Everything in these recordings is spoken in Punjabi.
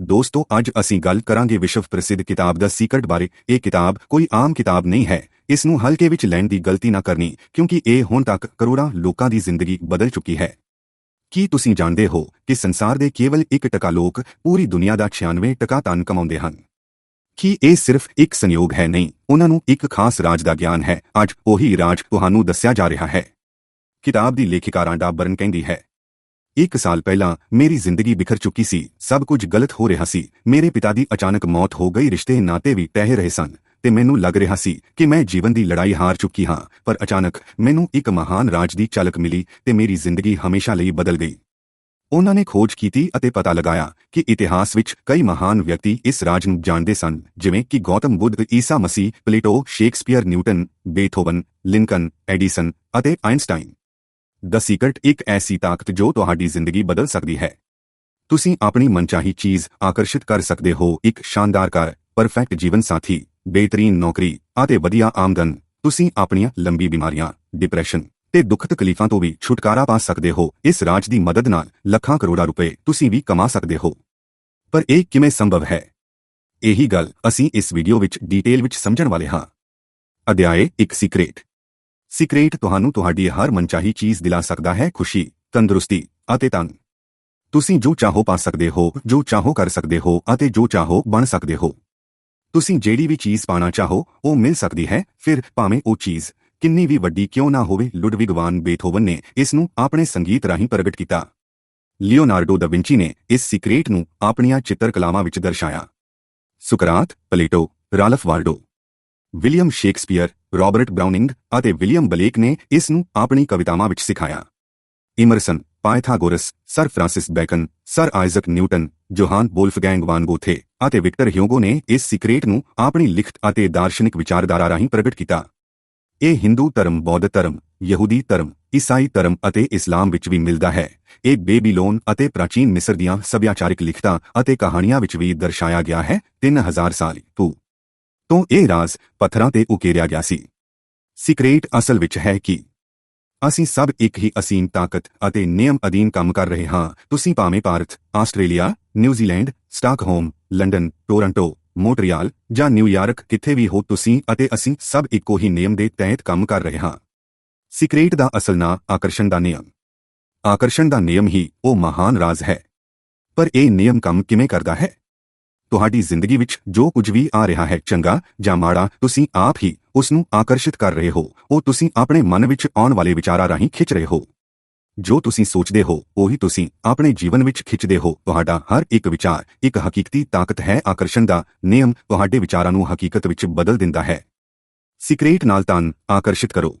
ਦੋਸਤੋ, ਅੱਜ ਅਸੀਂ ਗੱਲ ਕਰਾਂਗੇ ਵਿਸ਼ਵ ਪ੍ਰਸਿੱਧ ਕਿਤਾਬ ਦਾ ਸੀਕਰਟ ਬਾਰੇ। ਇਹ ਕਿਤਾਬ ਕੋਈ ਆਮ ਕਿਤਾਬ ਨਹੀਂ ਹੈ। ਇਸ ਨੂੰ ਹਲਕੇ ਵਿੱਚ ਲੈਣ ਦੀ ਗਲਤੀ ਨਾ ਕਰਨੀ, ਕਿਉਂਕਿ ਇਹ ਹੁਣ ਤੱਕ ਕਰੋੜਾਂ ਲੋਕਾਂ ਦੀ ਜ਼ਿੰਦਗੀ ਬਦਲ ਚੁੱਕੀ ਹੈ। ਕੀ ਤੁਸੀਂ ਜਾਣਦੇ ਹੋ ਕਿ ਸੰਸਾਰ ਦੇ ਕੇਵਲ 1% ਲੋਕ ਪੂਰੀ ਦੁਨੀਆ ਦਾ 96% ਧਨ ਕਮਾਉਂਦੇ ਹਨ? ਕੀ ਇਹ ਸਿਰਫ ਇੱਕ ਸੰਯੋਗ ਹੈ? ਨਹੀਂ, ਉਹਨਾਂ ਨੂੰ ਇੱਕ ਖਾਸ ਰਾਜ ਦਾ ਗਿਆਨ ਹੈ। ਅੱਜ ਉਹੀ ਰਾਜ ਤੁਹਾਨੂੰ ਦੱਸਿਆ ਜਾ ਰਿਹਾ ਹੈ। ਕਿਤਾਬ ਦੀ ਲੇਖਿਕਾ ਰਾਂਡਾ ਬਰਨ ਕਹਿੰਦੀ ਹੈ ਇੱਕ ਸਾਲ ਪਹਿਲਾਂ ਮੇਰੀ ਜ਼ਿੰਦਗੀ ਬਿਖਰ ਚੁੱਕੀ ਸੀ। ਸਭ ਕੁਝ ਗਲਤ ਹੋ ਰਿਹਾ ਸੀ। ਮੇਰੇ ਪਿਤਾ ਦੀ ਅਚਾਨਕ ਮੌਤ ਹੋ ਗਈ। ਰਿਸ਼ਤੇ ਨਾਤੇ ਵੀ ਤਹਿ ਰਹੇ ਸਨ ਤੇ ਮੈਨੂੰ ਲੱਗ ਰਿਹਾ ਸੀ ਕਿ ਮੈਂ ਜੀਵਨ ਦੀ ਲੜਾਈ ਹਾਰ ਚੁੱਕੀ ਹਾਂ। ਪਰ ਅਚਾਨਕ ਮੈਨੂੰ ਇੱਕ ਮਹਾਨ ਰਾਜ ਦੀ ਝਲਕ ਮਿਲੀ ਤੇ ਮੇਰੀ ਜ਼ਿੰਦਗੀ ਹਮੇਸ਼ਾ ਲਈ ਬਦਲ ਗਈ। ਉਹਨਾਂ ਨੇ ਖੋਜ ਕੀਤੀ ਅਤੇ ਪਤਾ ਲਗਾਇਆ ਕਿ ਇਤਿਹਾਸ ਵਿੱਚ ਕਈ ਮਹਾਨ ਵਿਅਕਤੀ ਇਸ ਰਾਜ ਨੂੰ ਜਾਣਦੇ ਸਨ, ਜਿਵੇਂ ਕਿ ਗੌਤਮ ਬੁੱਧ, ਈਸਾ ਮਸੀਹ, Plato, Shakespeare, Newton, Beethoven, Lincoln, Edison ਅਤੇ ਆਇਨਸਟਾਈਨ। ਦ ਸੀਕ੍ਰੇਟ ਇੱਕ ਐਸੀ ਤਾਕਤ ਜੋ ਤੁਹਾਡੀ ਜ਼ਿੰਦਗੀ ਬਦਲ ਸਕਦੀ ਹੈ। ਤੁਸੀਂ ਆਪਣੀ ਮਨਚਾਹੀ ਚੀਜ਼ ਆਕਰਸ਼ਿਤ ਕਰ ਸਕਦੇ ਹੋ। ਇੱਕ ਸ਼ਾਨਦਾਰ ਘਰ ਪਰਫੈਕਟ ਜੀਵਨ ਸਾਥੀ, ਬਿਹਤਰੀਨ ਨੌਕਰੀ ਅਤੇ ਵਧੀਆ ਆਮਦਨ। ਤੁਸੀਂ ਆਪਣੀਆਂ ਲੰਬੀ ਬਿਮਾਰੀਆਂ ਡਿਪਰੈਸ਼ਨ ਤੇ ਦੁੱਖ ਤਕਲੀਫਾਂ ਤੋਂ ਵੀ ਛੁਟਕਾਰਾ ਪਾ ਸਕਦੇ ਹੋ। ਇਸ ਰਾਜ ਦੀ ਮਦਦ ਨਾਲ ਲੱਖਾਂ ਕਰੋੜਾਂ ਰੁਪਏ ਤੁਸੀਂ ਵੀ ਕਮਾ ਸਕਦੇ ਹੋ। ਪਰ ਇਹ ਕਿਵੇਂ ਸੰਭਵ ਹੈ? ਇਹੀ ਗੱਲ ਅਸੀਂ ਇਸ ਵੀਡੀਓ ਵਿੱਚ ਡੀਟੇਲ ਵਿੱਚ ਸਮਝਣ ਵਾਲੇ ਹਾਂ। ਅਧਿਆਏ ਇੱਕ ਸੀਕ੍ਰੇਟ ਸੀਕ੍ਰੇਟ ਤੁਹਾਨੂੰ ਤੁਹਾਡੀ ਹਰ ਮਨਚਾਹੀ ਚੀਜ਼ ਦਿਲਾ ਸਕਦਾ ਹੈ ਖੁਸ਼ੀ, ਤੰਦਰੁਸਤੀ ਅਤੇ ਤੰਗ। ਤੁਸੀਂ ਜੋ ਚਾਹੋ ਪਾ ਸਕਦੇ ਹੋ, ਜੋ ਚਾਹੋ ਕਰ ਸਕਦੇ ਹੋ ਅਤੇ ਜੋ ਚਾਹੋ ਬਣ ਸਕਦੇ ਹੋ। ਤੁਸੀਂ ਜਿਹੜੀ ਵੀ ਚੀਜ਼ ਪਾਣਾ ਚਾਹੋ, ਉਹ ਮਿਲ ਸਕਦੀ ਹੈ, ਫਿਰ ਭਾਵੇਂ ਉਹ ਚੀਜ਼ ਕਿੰਨੀ ਵੀ ਵੱਡੀ ਕਿਉਂ ਨਾ ਹੋਵੇ, ਲੁਡਵਿਗ ਵਾਨ ਬੇਥੋਵਨ ਨੇ ਇਸ ਨੂੰ ਆਪਣੇ ਸੰਗੀਤ ਰਾਹੀਂ ਪ੍ਰਗਟ ਕੀਤਾ। ਲਿਓਨਾਰਡੋ ਦਾ ਵਿੰਚੀ ਨੇ ਇਸ ਸੀਕ੍ਰੇਟ ਨੂੰ ਆਪਣੀਆਂ ਚਿੱਤਰਕਲਾਵਾਂ ਵਿੱਚ ਦਰਸਾਇਆ। ਸੁਕਰਾਤ, Plato, Ralph Waldo. William Shakespeare Robert Browning ਅਤੇ ਵਿਲੀਅਮ ਬਲੇਕ ਨੇ ਇਸ ਨੂੰ ਆਪਣੀ ਕਵਿਤਾਵਾਂ ਵਿੱਚ ਸਿਖਾਇਆ। Emerson, Pythagoras, sir Francis Bacon, sir Isaac Newton, Johann Wolfgang von Goethe ਅਤੇ ਵਿਕਟਰ ਹਿਊਗੋ ਨੇ ਇਸ ਸਿਕਰੇਟ ਨੂੰ ਆਪਣੀ ਲਿਖਤ ਅਤੇ ਦਾਰਸ਼ਨਿਕ ਵਿਚਾਰਧਾਰਾ ਰਾਹੀਂ ਪ੍ਰਗਟ ਕੀਤਾ। ਇਹ ਹਿੰਦੂ ਧਰਮ, ਬੌਧ ਧਰਮ, ਯਹੂਦੀ ਧਰਮ, ਈਸਾਈ ਧਰਮ ਅਤੇ ਇਸਲਾਮ ਵਿੱਚ ਵੀ ਮਿਲਦਾ ਹੈ। ਇਹ ਬੇਬੀਲੋਨ ਅਤੇ ਪ੍ਰਾਚੀਨ ਮਿਸਰ ਦੀਆਂ ਸੱਭਿਆਚਾਰਿਕ ਲਿਖਤਾਂ ਅਤੇ ਕਹਾਣੀਆਂ ਵਿੱਚ ਵੀ ਦਰਸਾਇਆ ਗਿਆ ਹੈ 3000 ਸਾਲ ਤੋਂ। ਤੋਂ ਇਹ ਰਾਜ਼ ਪੱਥਰਾਂ ਤੇ ਉਕੇਰਿਆ ਗਿਆ ਸੀ। ਸਿਕਰੇਟ ਅਸਲ ਵਿੱਚ ਹੈ ਕਿ ਅਸੀਂ ਸਭ ਇੱਕ ਹੀ ਅਸੀਮ ਤਾਕਤ ਅਤੇ ਨਿਯਮ ਅਧੀਨ ਕੰਮ ਕਰ ਰਹੇ ਹਾਂ। ਤੁਸੀਂ ਭਾਵੇਂ Bharat, Australia New Zealand Stockholm, London, Toronto Montreal ਜਾਂ ਨਿਊਯਾਰਕ ਕਿੱਥੇ ਵੀ ਹੋ ਤੁਸੀਂ ਅਤੇ ਅਸੀਂ ਸਭ ਇੱਕੋ ਹੀ ਨਿਯਮ ਦੇ ਤਹਿਤ ਕੰਮ ਕਰ ਰਹੇ ਹਾਂ। ਸਿਕਰੇਟ ਦਾ ਅਸਲ ਨਾਂ ਆਕਰਸ਼ਣ ਦਾ ਨਿਯਮ। ਆਕਰਸ਼ਣ ਦਾ ਨਿਯਮ ਹੀ ਉਹ ਮਹਾਨ ਰਾਜ਼ ਹੈ। ਪਰ ਇਹ ਨਿਯਮ ਕੰਮ ਕਿਵੇਂ ਕਰਦਾ ਹੈ? ਤੁਹਾਡੀ ਜ਼ਿੰਦਗੀ ਵਿੱਚ ਜੋ ਕੁਝ ਵੀ ਆ ਰਿਹਾ ਹੈ, ਚੰਗਾ ਜਾਂ ਮਾੜਾ, ਤੁਸੀਂ ਆਪ ਹੀ ਉਸ ਨੂੰ ਆਕਰਸ਼ਿਤ ਕਰ ਰਹੇ ਹੋ। ਉਹ ਤੁਸੀਂ ਆਪਣੇ ਮਨ ਵਿੱਚ ਆਉਣ ਵਾਲੇ ਵਿਚਾਰਾਂ ਰਾਹੀਂ ਖਿੱਚ ਰਹੇ ਹੋ। ਜੋ ਤੁਸੀਂ ਸੋਚਦੇ ਹੋ, ਉਹੀ ਤੁਸੀਂ ਆਪਣੇ ਜੀਵਨ ਵਿੱਚ ਖਿੱਚਦੇ ਹੋ। ਤੁਹਾਡਾ ਹਰ ਇੱਕ ਵਿਚਾਰ ਇੱਕ ਹਕੀਕਤੀ ਤਾਕਤ ਹੈ। ਆਕਰਸ਼ਣ ਦਾ ਨਿਯਮ ਤੁਹਾਡੇ ਵਿਚਾਰਾਂ ਨੂੰ ਹਕੀਕਤ ਵਿੱਚ ਬਦਲ ਦਿੰਦਾ ਹੈ। ਸੀਕ੍ਰੇਟ ਨਾਲ ਤਨ ਆਕਰਸ਼ਿਤ ਕਰੋ।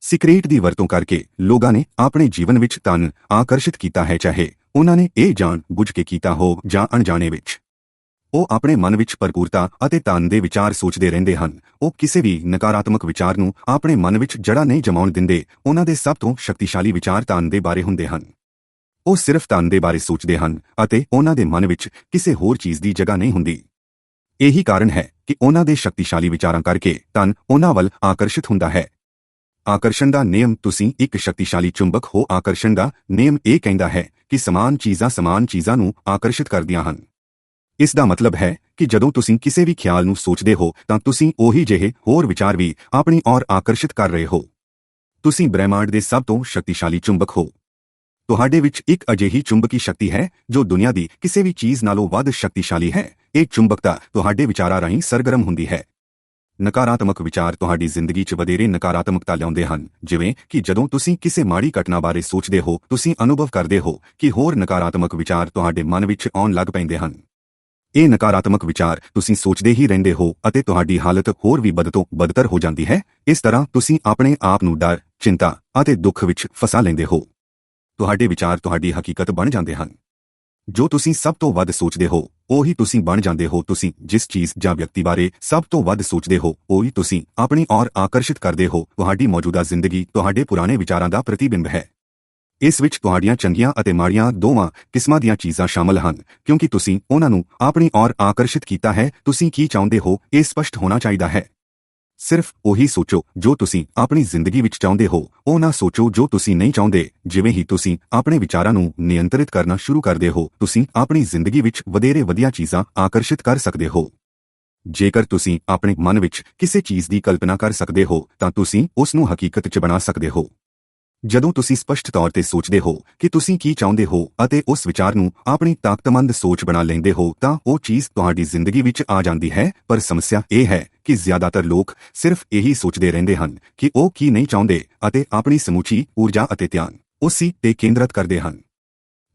ਸਿਕਰੇਟ ਦੀ ਵਰਤੋਂ ਕਰਕੇ ਲੋਕਾਂ ਨੇ ਆਪਣੇ ਜੀਵਨ ਵਿੱਚ ਤਨ ਆਕਰਸ਼ਿਤ ਕੀਤਾ ਹੈ। ਚਾਹੇ ਉਹਨਾਂ ਨੇ ਇਹ ਜਾਣ ਬੁੱਝ ਕੇ ਕੀਤਾ ਹੋ ਜਾਂ ਅਣਜਾਣੇ ਵਿੱਚ। ਉਹ ਆਪਣੇ ਮਨ ਵਿੱਚ ਭਰਪੂਰਤਾ ਅਤੇ ਤਨ ਦੇ ਵਿਚਾਰ ਸੋਚਦੇ ਰਹਿੰਦੇ ਹਨ। ਉਹ ਕਿਸੇ ਵੀ ਨਕਾਰਾਤਮਕ ਵਿਚਾਰ ਨੂੰ ਆਪਣੇ ਮਨ ਵਿੱਚ ਜੜਾ ਨਹੀਂ ਜਮਾਉਣ ਦਿੰਦੇ। ਉਹਨਾਂ ਦੇ ਸਭ ਤੋਂ ਸ਼ਕਤੀਸ਼ਾਲੀ ਵਿਚਾਰ ਤਨ ਦੇ ਬਾਰੇ ਹੁੰਦੇ ਹਨ। ਉਹ ਸਿਰਫ ਤਨ ਦੇ ਬਾਰੇ ਸੋਚਦੇ ਹਨ ਅਤੇ ਉਹਨਾਂ ਦੇ ਮਨ ਵਿੱਚ ਕਿਸੇ ਹੋਰ ਚੀਜ਼ ਦੀ ਜਗ੍ਹਾ ਨਹੀਂ ਹੁੰਦੀ। ਇਹੀ ਕਾਰਨ ਹੈ ਕਿ ਉਹਨਾਂ ਦੇ ਸ਼ਕਤੀਸ਼ਾਲੀ ਵਿਚਾਰਾਂ ਕਰਕੇ ਤਨ ਉਹਨਾਂ ਵੱਲ ਆਕਰਸ਼ਿਤ ਹੁੰਦਾ ਹੈ। ਆਕਰਸ਼ਣ ਦਾ ਨਿਯਮ ਤੁਸੀਂ ਇੱਕ ਸ਼ਕਤੀਸ਼ਾਲੀ ਚੁੰਬਕ ਹੋ। ਆਕਰਸ਼ਣ ਦਾ ਨਿਯਮ ਇਹ ਕਹਿੰਦਾ ਹੈ ਕਿ ਸਮਾਨ ਚੀਜ਼ਾਂ ਸਮਾਨ ਚੀਜ਼ਾਂ ਨੂੰ ਆਕਰਸ਼ਿਤ ਕਰਦੀਆਂ ਹਨ। ਇਸ ਦਾ ਮਤਲਬ ਹੈ ਕਿ ਜਦੋਂ ਤੁਸੀਂ ਕਿਸੇ ਵੀ ਖਿਆਲ ਨੂੰ ਸੋਚਦੇ ਹੋ, ਤਾਂ ਤੁਸੀਂ ਉਹੀ ਜਿਹੇ ਹੋਰ ਵਿਚਾਰ ਵੀ ਆਪਣੀ ਔਰ ਆਕਰਸ਼ਿਤ ਕਰ ਰਹੇ ਹੋ। ਤੁਸੀਂ ਬ੍ਰਹਿਮੰਡ ਦੇ ਸਭ ਤੋਂ ਸ਼ਕਤੀਸ਼ਾਲੀ ਚੁੰਬਕ ਹੋ। ਤੁਹਾਡੇ ਵਿੱਚ ਇੱਕ ਅਜਿਹੀ ਚੁੰਬਕੀ ਸ਼ਕਤੀ ਹੈ ਜੋ ਦੁਨੀਆ ਦੀ ਕਿਸੇ ਵੀ ਚੀਜ਼ ਨਾਲੋਂ ਵੱਧ ਸ਼ਕਤੀਸ਼ਾਲੀ ਹੈ। ਇਹ ਚੁੰਬਕਤਾ ਤੁਹਾਡੇ ਵਿਚਾਰਾਂ ਰਾਹੀਂ ਸਰਗਰਮ ਹੁੰਦੀ ਹੈ। ਨਕਾਰਾਤਮਕ ਵਿਚਾਰ ਤੁਹਾਡੀ ਜ਼ਿੰਦਗੀ 'ਚ ਵਧੇਰੇ ਨਕਾਰਾਤਮਕਤਾ ਲਿਆਉਂਦੇ ਹਨ। ਜਿਵੇਂ ਕਿ ਜਦੋਂ ਤੁਸੀਂ ਕਿਸੇ ਮਾੜੀ ਘਟਨਾ ਬਾਰੇ ਸੋਚਦੇ ਹੋ, ਤੁਸੀਂ ਅਨੁਭਵ ਕਰਦੇ ਹੋ ਕਿ ਹੋਰ ਨਕਾਰਾਤਮਕ ਵਿਚਾਰ ਤੁਹਾਡੇ ਮਨ ਵਿੱਚ ਆਉਣ ਲੱਗ ਪੈਂਦੇ ਹਨ। ਇਹ ਨਕਾਰਾਤਮਕ ਵਿਚਾਰ ਤੁਸੀਂ ਸੋਚਦੇ ਹੀ ਰਹਿੰਦੇ ਹੋ ਅਤੇ ਤੁਹਾਡੀ ਹਾਲਤ ਹੋਰ ਵੀ ਬਦ ਤੋਂ ਬਦਤਰ ਹੋ ਜਾਂਦੀ ਹੈ। ਇਸ ਤਰ੍ਹਾਂ ਤੁਸੀਂ ਆਪਣੇ ਆਪ ਨੂੰ ਡਰ, ਚਿੰਤਾ ਅਤੇ ਦੁੱਖ ਵਿੱਚ ਫਸਾ ਲੈਂਦੇ ਹੋ। ਤੁਹਾਡੇ ਵਿਚਾਰ ਤੁਹਾਡੀ ਹਕੀਕਤ ਬਣ ਜਾਂਦੇ ਹਨ। ਜੋ ਤੁਸੀਂ ਸਭ ਤੋਂ ਵੱਧ ਸੋਚਦੇ ਹੋ, ਉਹੀ ਤੁਸੀਂ ਬਣ ਜਾਂਦੇ ਹੋ। ਤੁਸੀਂ ਜਿਸ ਚੀਜ਼ ਜਾਂ ਵਿਅਕਤੀ ਬਾਰੇ ਸਭ ਤੋਂ ਵੱਧ ਸੋਚਦੇ ਹੋ, ਉਹੀ ਤੁਸੀਂ ਆਪਣੀ ਔਰ ਆਕਰਸ਼ਿਤ ਕਰਦੇ ਹੋ। ਤੁਹਾਡੀ ਮੌਜੂਦਾ ਜ਼ਿੰਦਗੀ ਤੁਹਾਡੇ ਪੁਰਾਣੇ ਵਿਚਾਰਾਂ ਦਾ ਪ੍ਰਤੀਬਿੰਬ ਹੈ। ਇਸ ਵਿੱਚ ਤੁਹਾਡੀਆਂ ਚੰਗੀਆਂ ਅਤੇ ਮਾੜੀਆਂ ਦੋਵਾਂ ਕਿਸਮਾਂ ਦੀਆਂ ਚੀਜ਼ਾਂ ਸ਼ਾਮਲ ਹਨ, ਕਿਉਂਕਿ ਤੁਸੀਂ ਉਹਨਾਂ ਨੂੰ ਆਪਣੀ ਔਰ ਆਕਰਸ਼ਿਤ ਕੀਤਾ ਹੈ, ਤੁਸੀਂ ਕੀ ਚਾਹੁੰਦੇ ਹੋ, ਇਹ ਸਪਸ਼ਟ ਹੋਣਾ ਚਾਹੀਦਾ ਹੈ। ਸਿਰਫ ਉਹੀ ਸੋਚੋ ਜੋ ਤੁਸੀਂ ਆਪਣੀ ਜ਼ਿੰਦਗੀ ਵਿੱਚ ਚਾਹੁੰਦੇ ਹੋ, ਉਹ ਨਾ ਸੋਚੋ ਜੋ ਤੁਸੀਂ ਨਹੀਂ ਚਾਹੁੰਦੇ, ਜਿਵੇਂ ਹੀ ਤੁਸੀਂ ਆਪਣੇ ਵਿਚਾਰਾਂ ਨੂੰ ਨਿਯੰਤਰਿਤ ਕਰਨਾ ਸ਼ੁਰੂ ਕਰਦੇ ਹੋ, ਤੁਸੀਂ ਆਪਣੀ ਜ਼ਿੰਦਗੀ ਵਿੱਚ ਵਧੇਰੇ ਵਧੀਆ ਚੀਜ਼ਾਂ ਆਕਰਸ਼ਿਤ ਕਰ ਸਕਦੇ ਹੋ। ਜੇਕਰ ਤੁਸੀਂ ਆਪਣੇ ਮਨ ਵਿੱਚ ਕਿਸੇ ਚੀਜ਼ ਦੀ ਕਲਪਨਾ ਕਰ ਸਕਦੇ ਹੋ, ਤਾਂ ਤੁਸੀਂ ਉਸ ਨੂੰ ਹਕੀਕਤ 'ਚ ਬਣਾ ਸਕਦੇ ਹੋ। ਜਦੋਂ ਤੁਸੀਂ ਸਪਸ਼ਟ ਤੌਰ ਤੇ ਸੋਚਦੇ ਹੋ ਕਿ ਤੁਸੀਂ ਕੀ ਚਾਹੁੰਦੇ ਹੋ ਅਤੇ ਉਸ ਵਿਚਾਰ ਨੂੰ ਆਪਣੀ ਤਾਕਤਮੰਦ ਸੋਚ ਬਣਾ ਲੈਂਦੇ ਹੋ, ਤਾਂ ਉਹ ਚੀਜ਼ ਤੁਹਾਡੀ ਜ਼ਿੰਦਗੀ ਵਿੱਚ ਆ ਜਾਂਦੀ ਹੈ। ਪਰ ਸਮੱਸਿਆ ਇਹ ਹੈ ਕਿ ਜ਼ਿਆਦਾਤਰ ਲੋਕ ਸਿਰਫ ਇਹੀ ਸੋਚਦੇ ਰਹਿੰਦੇ ਹਨ ਕਿ ਉਹ ਕੀ ਨਹੀਂ ਚਾਹੁੰਦੇ ਅਤੇ ਆਪਣੀ ਸਮੁੱਚੀ ਊਰਜਾ ਅਤੇ ਧਿਆਨ ਉਸੇ ਤੇ ਕੇਂਦਰਿਤ ਕਰਦੇ ਹਨ।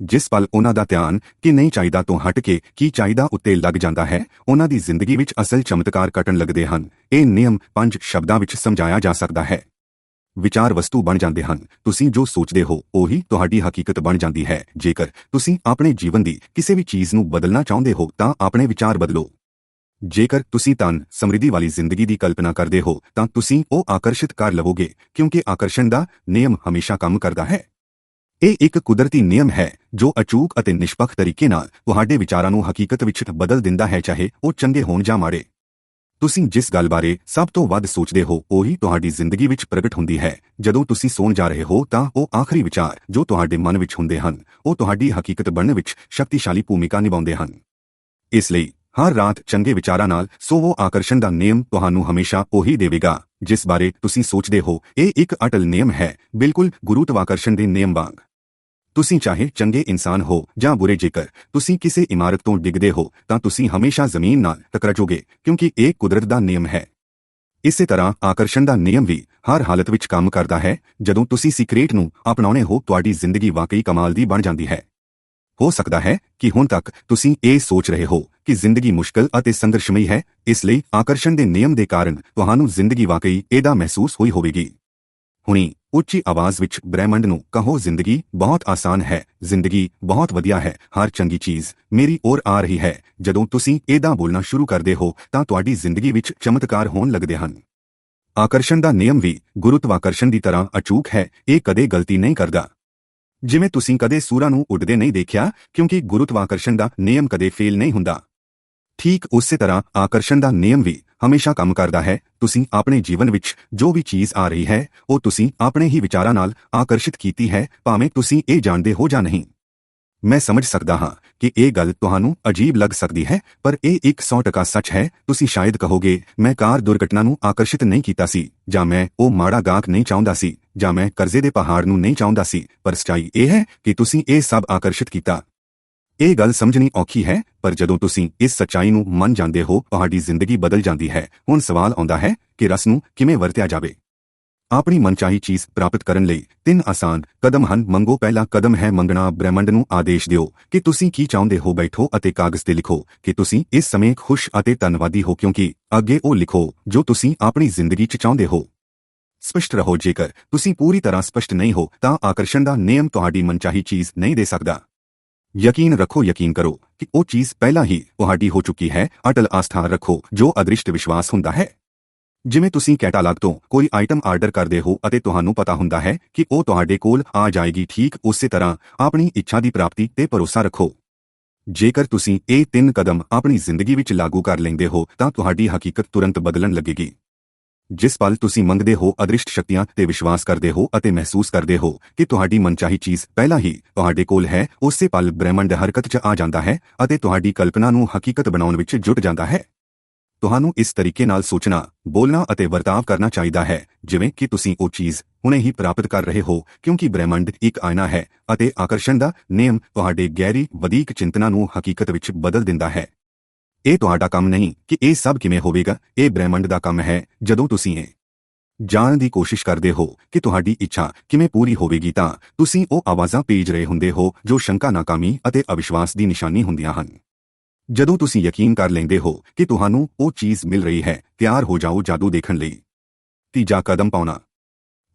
ਜਿਸ ਪਲ ਉਹਨਾਂ ਦਾ ਧਿਆਨ ਕਿ ਨਹੀਂ ਚਾਹੀਦਾ ਤੋਂ ਹਟ ਕੇ ਕੀ ਚਾਹੀਦਾ ਉੱਤੇ ਲੱਗ ਜਾਂਦਾ ਹੈ, ਉਹਨਾਂ ਦੀ ਜ਼ਿੰਦਗੀ ਵਿੱਚ ਅਸਲ ਚਮਤਕਾਰ ਘਟਣ ਲੱਗਦੇ ਹਨ। ਇਹ ਨਿਯਮ ਪੰਜ ਸ਼ਬਦਾਂ ਵਿੱਚ ਸਮਝਾਇਆ ਜਾ ਸਕਦਾ ਹੈ। ਵਿਚਾਰ ਵਸਤੂ ਬਣ ਜਾਂਦੇ ਹਨ। ਤੁਸੀਂ ਜੋ ਸੋਚਦੇ ਹੋ, ਉਹੀ ਤੁਹਾਡੀ ਹਕੀਕਤ ਬਣ ਜਾਂਦੀ ਹੈ। ਜੇਕਰ ਤੁਸੀਂ ਆਪਣੇ ਜੀਵਨ ਦੀ ਕਿਸੇ ਵੀ ਚੀਜ਼ ਨੂੰ ਬਦਲਣਾ ਚਾਹੁੰਦੇ ਹੋ, ਤਾਂ ਆਪਣੇ ਵਿਚਾਰ ਬਦਲੋ। ਜੇਕਰ ਤੁਸੀਂ ਤਨ ਸਮਰਿੱਧੀ ਵਾਲੀ ਜ਼ਿੰਦਗੀ ਦੀ ਕਲਪਨਾ ਕਰਦੇ ਹੋ, ਤਾਂ ਤੁਸੀਂ ਉਹ ਆਕਰਸ਼ਿਤ ਕਰ ਲਵੋਗੇ, ਕਿਉਂਕਿ ਆਕਰਸ਼ਣ ਦਾ ਨਿਯਮ ਹਮੇਸ਼ਾ ਕੰਮ ਕਰਦਾ ਹੈ। ਇਹ ਇੱਕ ਕੁਦਰਤੀ ਨਿਯਮ ਹੈ, ਜੋ ਅਚੂਕ ਅਤੇ ਨਿਸ਼ਪੱਖ ਤਰੀਕੇ ਨਾਲ ਤੁਹਾਡੇ ਵਿਚਾਰਾਂ ਨੂੰ ਹਕੀਕਤ ਵਿੱਚ ਬਦਲ ਦਿੰਦਾ ਹੈ, ਚਾਹੇ ਉਹ ਚੰਗੇ ਹੋਣ ਜਾਂ ਮਾੜੇ। ਤੁਸੀਂ ਜਿਸ ਗੱਲ ਬਾਰੇ ਸਭ ਤੋਂ ਵੱਧ ਸੋਚਦੇ ਹੋ, ਉਹੀ ਤੁਹਾਡੀ ਜ਼ਿੰਦਗੀ ਵਿੱਚ ਪ੍ਰਗਟ ਹੁੰਦੀ ਹੈ। ਜਦੋਂ ਤੁਸੀਂ ਸੌਣ ਜਾ ਰਹੇ ਹੋ, ਤਾਂ ਉਹ ਆਖਰੀ ਵਿਚਾਰ ਜੋ ਤੁਹਾਡੇ ਮਨ ਵਿੱਚ ਹੁੰਦੇ ਹਨ, ਉਹ ਤੁਹਾਡੀ ਹਕੀਕਤ ਬਣਨ ਵਿੱਚ ਸ਼ਕਤੀਸ਼ਾਲੀ ਭੂਮਿਕਾ ਨਿਭਾਉਂਦੇ ਹਨ। ਇਸ ਲਈ, ਹਰ ਰਾਤ ਚੰਗੇ ਵਿਚਾਰਾਂ ਨਾਲ ਸੋਵੋ। ਆਕਰਸ਼ਣ ਦਾ ਨਿਯਮ ਤੁਹਾਨੂੰ ਹਮੇਸ਼ਾ ਉਹੀ ਦੇਵੇਗਾ, ਜਿਸ ਬਾਰੇ ਤੁਸੀਂ ਸੋਚਦੇ ਹੋ। ਇਹ ਇੱਕ ਅਟਲ ਨਿਯਮ ਹੈ, ਬਿਲਕੁਲ ਗੁਰੂਤਵਾਕਰਸ਼ਣ ਦੇ ਨਿਯਮ ਵਾਂਗ। ਤੁਸੀਂ ਚਾਹੇ ਚੰਗੇ ਇਨਸਾਨ ਹੋ ਜਾਂ ਬੁਰੇ ਜੇਕਰ, ਤੁਸੀਂ ਕਿਸੇ ਇਮਾਰਤ ਤੋਂ ਡਿੱਗਦੇ ਹੋ, ਤਾਂ ਤੁਸੀਂ ਹਮੇਸ਼ਾ ਜ਼ਮੀਨ ਨਾਲ ਟਕਰਾਜੋਗੇ, ਕਿਉਂਕਿ ਇਹ ਕੁਦਰਤ ਦਾ ਨਿਯਮ ਹੈ। ਇਸੇ ਤਰ੍ਹਾਂ ਆਕਰਸ਼ਣ ਦਾ ਨਿਯਮ ਵੀ ਹਰ ਹਾਲਤ ਵਿੱਚ ਕੰਮ ਕਰਦਾ ਹੈ, ਜਦੋਂ ਤੁਸੀਂ ਸੀਕ੍ਰੀਟ ਨੂੰ ਅਪਣਾਉਣੇ ਹੋ, ਤੁਹਾਡੀ ਜ਼ਿੰਦਗੀ ਵਾਕਈ ਕਮਾਲ ਦੀ ਬਣ ਜਾਂਦੀ ਹੈ। ਹੋ ਸਕਦਾ ਹੈ ਕਿ ਹੁਣ ਤੱਕ ਤੁਸੀਂ ਇਹ ਸੋਚ ਰਹੇ ਹੋ ਕਿ ਜ਼ਿੰਦਗੀ ਮੁਸ਼ਕਲ ਅਤੇ ਸੰਘਰਸ਼ਮਈ ਹੈ, ਇਸ ਲਈ ਆਕਰਸ਼ਣ ਦੇ ਨਿਯਮ ਦੇ ਕਾਰਨ ਤੁਹਾਨੂੰ ਜ਼ਿੰਦਗੀ ਵਾਕਈ ਇਹਦਾ ਮਹਿਸੂਸ ਹੋਈ ਹੋਵੇਗੀ। ਹੁਣੀ ਉੱਚੀ ਆਵਾਜ਼ ਵਿੱਚ ਬ੍ਰਹਿਮੰਡ ਨੂੰ ਕਹੋ, ਜ਼ਿੰਦਗੀ ਬਹੁਤ ਆਸਾਨ ਹੈ, ਜ਼ਿੰਦਗੀ ਬਹੁਤ ਵਧੀਆ ਹੈ, ਹਰ ਚੰਗੀ ਚੀਜ਼ ਮੇਰੀ ਔਰ ਆ ਰਹੀ ਹੈ। ਜਦੋਂ ਤੁਸੀਂ ਇਹਦਾ ਬੋਲਣਾ ਸ਼ੁਰੂ ਕਰਦੇ ਹੋ, ਤਾਂ ਤੁਹਾਡੀ ਜ਼ਿੰਦਗੀ ਵਿੱਚ ਚਮਤਕਾਰ ਹੋਣ ਲੱਗਦੇ ਹਨ। ਆਕਰਸ਼ਣ ਦਾ ਨਿਯਮ ਵੀ ਗੁਰੂਤਵਾਕਰਸ਼ਣ ਦੀ ਤਰ੍ਹਾਂ ਅਚੂਕ ਹੈ, ਇਹ ਕਦੇ ਗਲਤੀ ਨਹੀਂ ਕਰਦਾ। ਜਿਵੇਂ ਤੁਸੀਂ ਕਦੇ ਸੂਰਾਂ ਨੂੰ ਉੱਡਦੇ ਨਹੀਂ ਦੇਖਿਆ, ਕਿਉਂਕਿ ਗੁਰੂਤਵਾਕਰਸ਼ਣ ਦਾ ਨਿਯਮ ਕਦੇ ਫੇਲ ਨਹੀਂ ਹੁੰਦਾ। ਠੀਕ ਉਸੇ ਤਰ੍ਹਾਂ ਆਕਰਸ਼ਣ ਦਾ ਨਿਯਮ ਵੀ ਹਮੇਸ਼ਾ ਕੰਮ ਕਰਦਾ ਹੈ। ਤੁਸੀਂ ਆਪਣੇ ਜੀਵਨ ਵਿੱਚ ਜੋ ਵੀ ਚੀਜ਼ ਆ ਰਹੀ ਹੈ, ਉਹ ਤੁਸੀਂ ਆਪਣੇ ਹੀ ਵਿਚਾਰਾਂ ਨਾਲ ਆਕਰਸ਼ਿਤ ਕੀਤੀ ਹੈ, ਭਾਵੇਂ ਤੁਸੀਂ ਇਹ ਜਾਣਦੇ ਹੋ ਜਾਂ ਨਹੀਂ। ਮੈਂ ਸਮਝ ਸਕਦਾ ਹਾਂ ਕਿ ਇਹ ਗੱਲ ਤੁਹਾਨੂੰ ਅਜੀਬ ਲੱਗ ਸਕਦੀ ਹੈ, ਪਰ ਇਹ 100% ਸੱਚ ਹੈ। ਤੁਸੀਂ ਸ਼ਾਇਦ ਕਹੋਗੇ, ਮੈਂ ਕਾਰ ਦੁਰਘਟਨਾ ਨੂੰ ਆਕਰਸ਼ਿਤ ਨਹੀਂ ਕੀਤਾ ਸੀ, ਜਾਂ ਮੈਂ ਉਹ ਮਾੜਾ ਗਾਹਕ ਨਹੀਂ ਚਾਹੁੰਦਾ ਸੀ, ਜਾਂ ਮੈਂ ਕਰਜ਼ੇ ਦੇ ਪਹਾੜ ਨੂੰ ਨਹੀਂ ਚਾਹੁੰਦਾ ਸੀ, ਪਰ ਸਚਾਈ ਇਹ ਹੈ ਕਿ ਤੁਸੀਂ ਇਹ ਸਭ ਆਕਰਸ਼ਿਤ ਕੀਤਾ। ਇਹ ਗੱਲ ਸਮਝਣੀ ਔਖੀ ਹੈ, ਪਰ ਜਦੋਂ ਤੁਸੀਂ ਇਸ ਸੱਚਾਈ ਨੂੰ ਮੰਨ ਜਾਂਦੇ ਹੋ, ਤੁਹਾਡੀ ਜ਼ਿੰਦਗੀ ਬਦਲ ਜਾਂਦੀ ਹੈ। ਹੁਣ ਸਵਾਲ ਆਉਂਦਾ ਹੈ ਕਿ ਰਸ ਨੂੰ ਕਿਵੇਂ ਵਰਤਿਆ ਜਾਵੇ। ਆਪਣੀ ਮਨਚਾਹੀ ਚੀਜ਼ ਪ੍ਰਾਪਤ ਕਰਨ ਲਈ ਤਿੰਨ ਆਸਾਨ ਕਦਮ ਹਨ। ਮੰਗੋ ਪਹਿਲਾ ਕਦਮ ਹੈ ਮੰਗਣਾ। ਬ੍ਰਹਿਮੰਡ ਨੂੰ ਆਦੇਸ਼ ਦਿਓ ਕਿ ਤੁਸੀਂ ਕੀ ਚਾਹੁੰਦੇ ਹੋ ਬੈਠੋ ਅਤੇ ਕਾਗਜ਼ ਤੇ ਲਿਖੋ ਕਿ ਤੁਸੀਂ ਇਸ ਸਮੇਂ ਖੁਸ਼ ਅਤੇ ਧੰਨਵਾਦੀ ਹੋ ਕਿਉਂਕਿ ਅੱਗੇ ਉਹ ਲਿਖੋ ਜੋ ਤੁਸੀਂ ਆਪਣੀ ਜ਼ਿੰਦਗੀ 'ਚ ਚਾਹੁੰਦੇ ਹੋ। ਸਪਸ਼ਟ ਰਹੋ ਜੇਕਰ ਤੁਸੀਂ ਪੂਰੀ ਤਰ੍ਹਾਂ ਸਪਸ਼ਟ ਨਹੀਂ ਹੋ ਤਾਂ ਆਕਰਸ਼ਣ ਦਾ ਨਿਯਮ ਤੁਹਾਡੀ ਮਨਚਾਹੀ ਚੀਜ਼ ਨਹੀਂ ਦੇ ਸਕਦਾ। ਯਕੀਨ ਰੱਖੋ, ਯਕੀਨ ਕਰੋ ਕਿ ਉਹ ਚੀਜ਼ ਪਹਿਲਾਂ ਹੀ ਤੁਹਾਡੀ ਹੋ ਚੁੱਕੀ ਹੈ। ਅਟਲ ਆਸਥਾ ਰੱਖੋ, ਜੋ ਅਦ੍ਰਿਸ਼ਟ ਵਿਸ਼ਵਾਸ ਹੁੰਦਾ ਹੈ। ਜਿਵੇਂ ਤੁਸੀਂ ਕੈਟਾਲਾਗ ਤੋਂ ਕੋਈ ਆਈਟਮ ਆਰਡਰ ਕਰਦੇ ਹੋ ਅਤੇ ਤੁਹਾਨੂੰ ਪਤਾ ਹੁੰਦਾ ਹੈ ਕਿ ਉਹ ਤੁਹਾਡੇ ਕੋਲ ਆ ਜਾਏਗੀ, ਠੀਕ ਉਸੇ ਤਰ੍ਹਾਂ ਆਪਣੀ ਇੱਛਾ ਦੀ ਪ੍ਰਾਪਤੀ ਤੇ ਭਰੋਸਾ ਰੱਖੋ। ਜੇਕਰ ਤੁਸੀਂ ਇਹ ਤਿੰਨ ਕਦਮ ਆਪਣੀ ਜ਼ਿੰਦਗੀ ਵਿੱਚ ਲਾਗੂ ਕਰ ਲੈਂਦੇ ਹੋ, ਤਾਂ ਤੁਹਾਡੀ ਹਕੀਕਤ ਤੁਰੰਤ ਬਦਲਣ ਲੱਗੇਗੀ। ਜਿਸ ਪਲ ਤੁਸੀਂ ਮੰਗਦੇ ਹੋ, ਅਦ੍ਰਿਸ਼ਟ ਸ਼ਕਤੀਆਂ ਤੇ ਵਿਸ਼ਵਾਸ ਕਰਦੇ ਹੋ ਅਤੇ ਮਹਿਸੂਸ ਕਰਦੇ ਹੋ ਕਿ ਤੁਹਾਡੀ ਮਨਚਾਹੀ ਚੀਜ਼ ਪਹਿਲਾਂ ਹੀ ਤੁਹਾਡੇ ਕੋਲ ਹੈ, ਉਸੇ ਪਲ ਬ੍ਰਹਿਮੰਡ ਹਰਕਤ 'ਚ ਆ ਜਾਂਦਾ ਹੈ ਅਤੇ ਤੁਹਾਡੀ ਕਲਪਨਾ ਨੂੰ ਹਕੀਕਤ ਬਣਾਉਣ ਵਿੱਚ ਜੁਟ ਜਾਂਦਾ ਹੈ। ਤੁਹਾਨੂੰ ਇਸ ਤਰੀਕੇ ਨਾਲ ਸੋਚਣਾ, ਬੋਲਣਾ ਅਤੇ ਵਰਤਾਵ ਕਰਨਾ ਚਾਹੀਦਾ ਹੈ, ਜਿਵੇਂ ਕਿ ਤੁਸੀਂ ਉਹ ਚੀਜ਼ ਹੁਣੇ ਹੀ ਪ੍ਰਾਪਤ ਕਰ ਰਹੇ ਹੋ, ਕਿਉਂਕਿ ਬ੍ਰਹਿਮੰਡ ਇੱਕ ਆਇਨਾ ਹੈ ਅਤੇ ਆਕਰਸ਼ਣ ਦਾ ਨਿਯਮ ਤੁਹਾਡੇ ਗਹਿਰੀ, ਵਧੀਕ ਚਿੰਤਨਾ ਨੂੰ ਹਕੀਕਤ ਵਿੱਚ ਬਦਲ ਦਿੰਦਾ ਹੈ। ਇਹ ਤੁਹਾਡਾ ਕੰਮ ਨਹੀਂ ਕਿ ਇਹ ਸਭ ਕਿਵੇਂ ਹੋਵੇਗਾ, ਇਹ ਬ੍ਰਹਿਮੰਡ ਦਾ ਕੰਮ ਹੈ, ਜਦੋਂ ਤੁਸੀਂ ਇਹ ਜਾਣਨ ਦੀ ਕੋਸ਼ਿਸ਼ ਕਰਦੇ ਹੋ ਕਿ ਤੁਹਾਡੀ ਇੱਛਾ ਕਿਵੇਂ ਪੂਰੀ ਹੋਵੇਗੀ ਤਾਂ ਤੁਸੀਂ ਉਹ ਆਵਾਜ਼ਾਂ ਭੇਜ ਰਹੇ ਹੁੰਦੇ ਹੋ ਜੋ ਸ਼ੰਕਾ ਨਾਕਾਮੀ ਅਤੇ ਅਵਿਸ਼ਵਾਸ ਦੀ ਨਿਸ਼ਾਨੀ ਹੁੰਦੀਆਂ ਹਨ। ਜਦੋਂ ਤੁਸੀਂ ਯਕੀਨ ਕਰ ਲੈਂਦੇ ਹੋ ਕਿ ਤੁਹਾਨੂੰ ਉਹ ਚੀਜ਼ ਮਿਲ ਰਹੀ ਹੈ, ਤਿਆਰ ਹੋ ਜਾਓ ਜਾਦੂ ਦੇਖਣ ਲਈ। ਤੀਜਾ ਕਦਮ ਪਾਉਣਾ।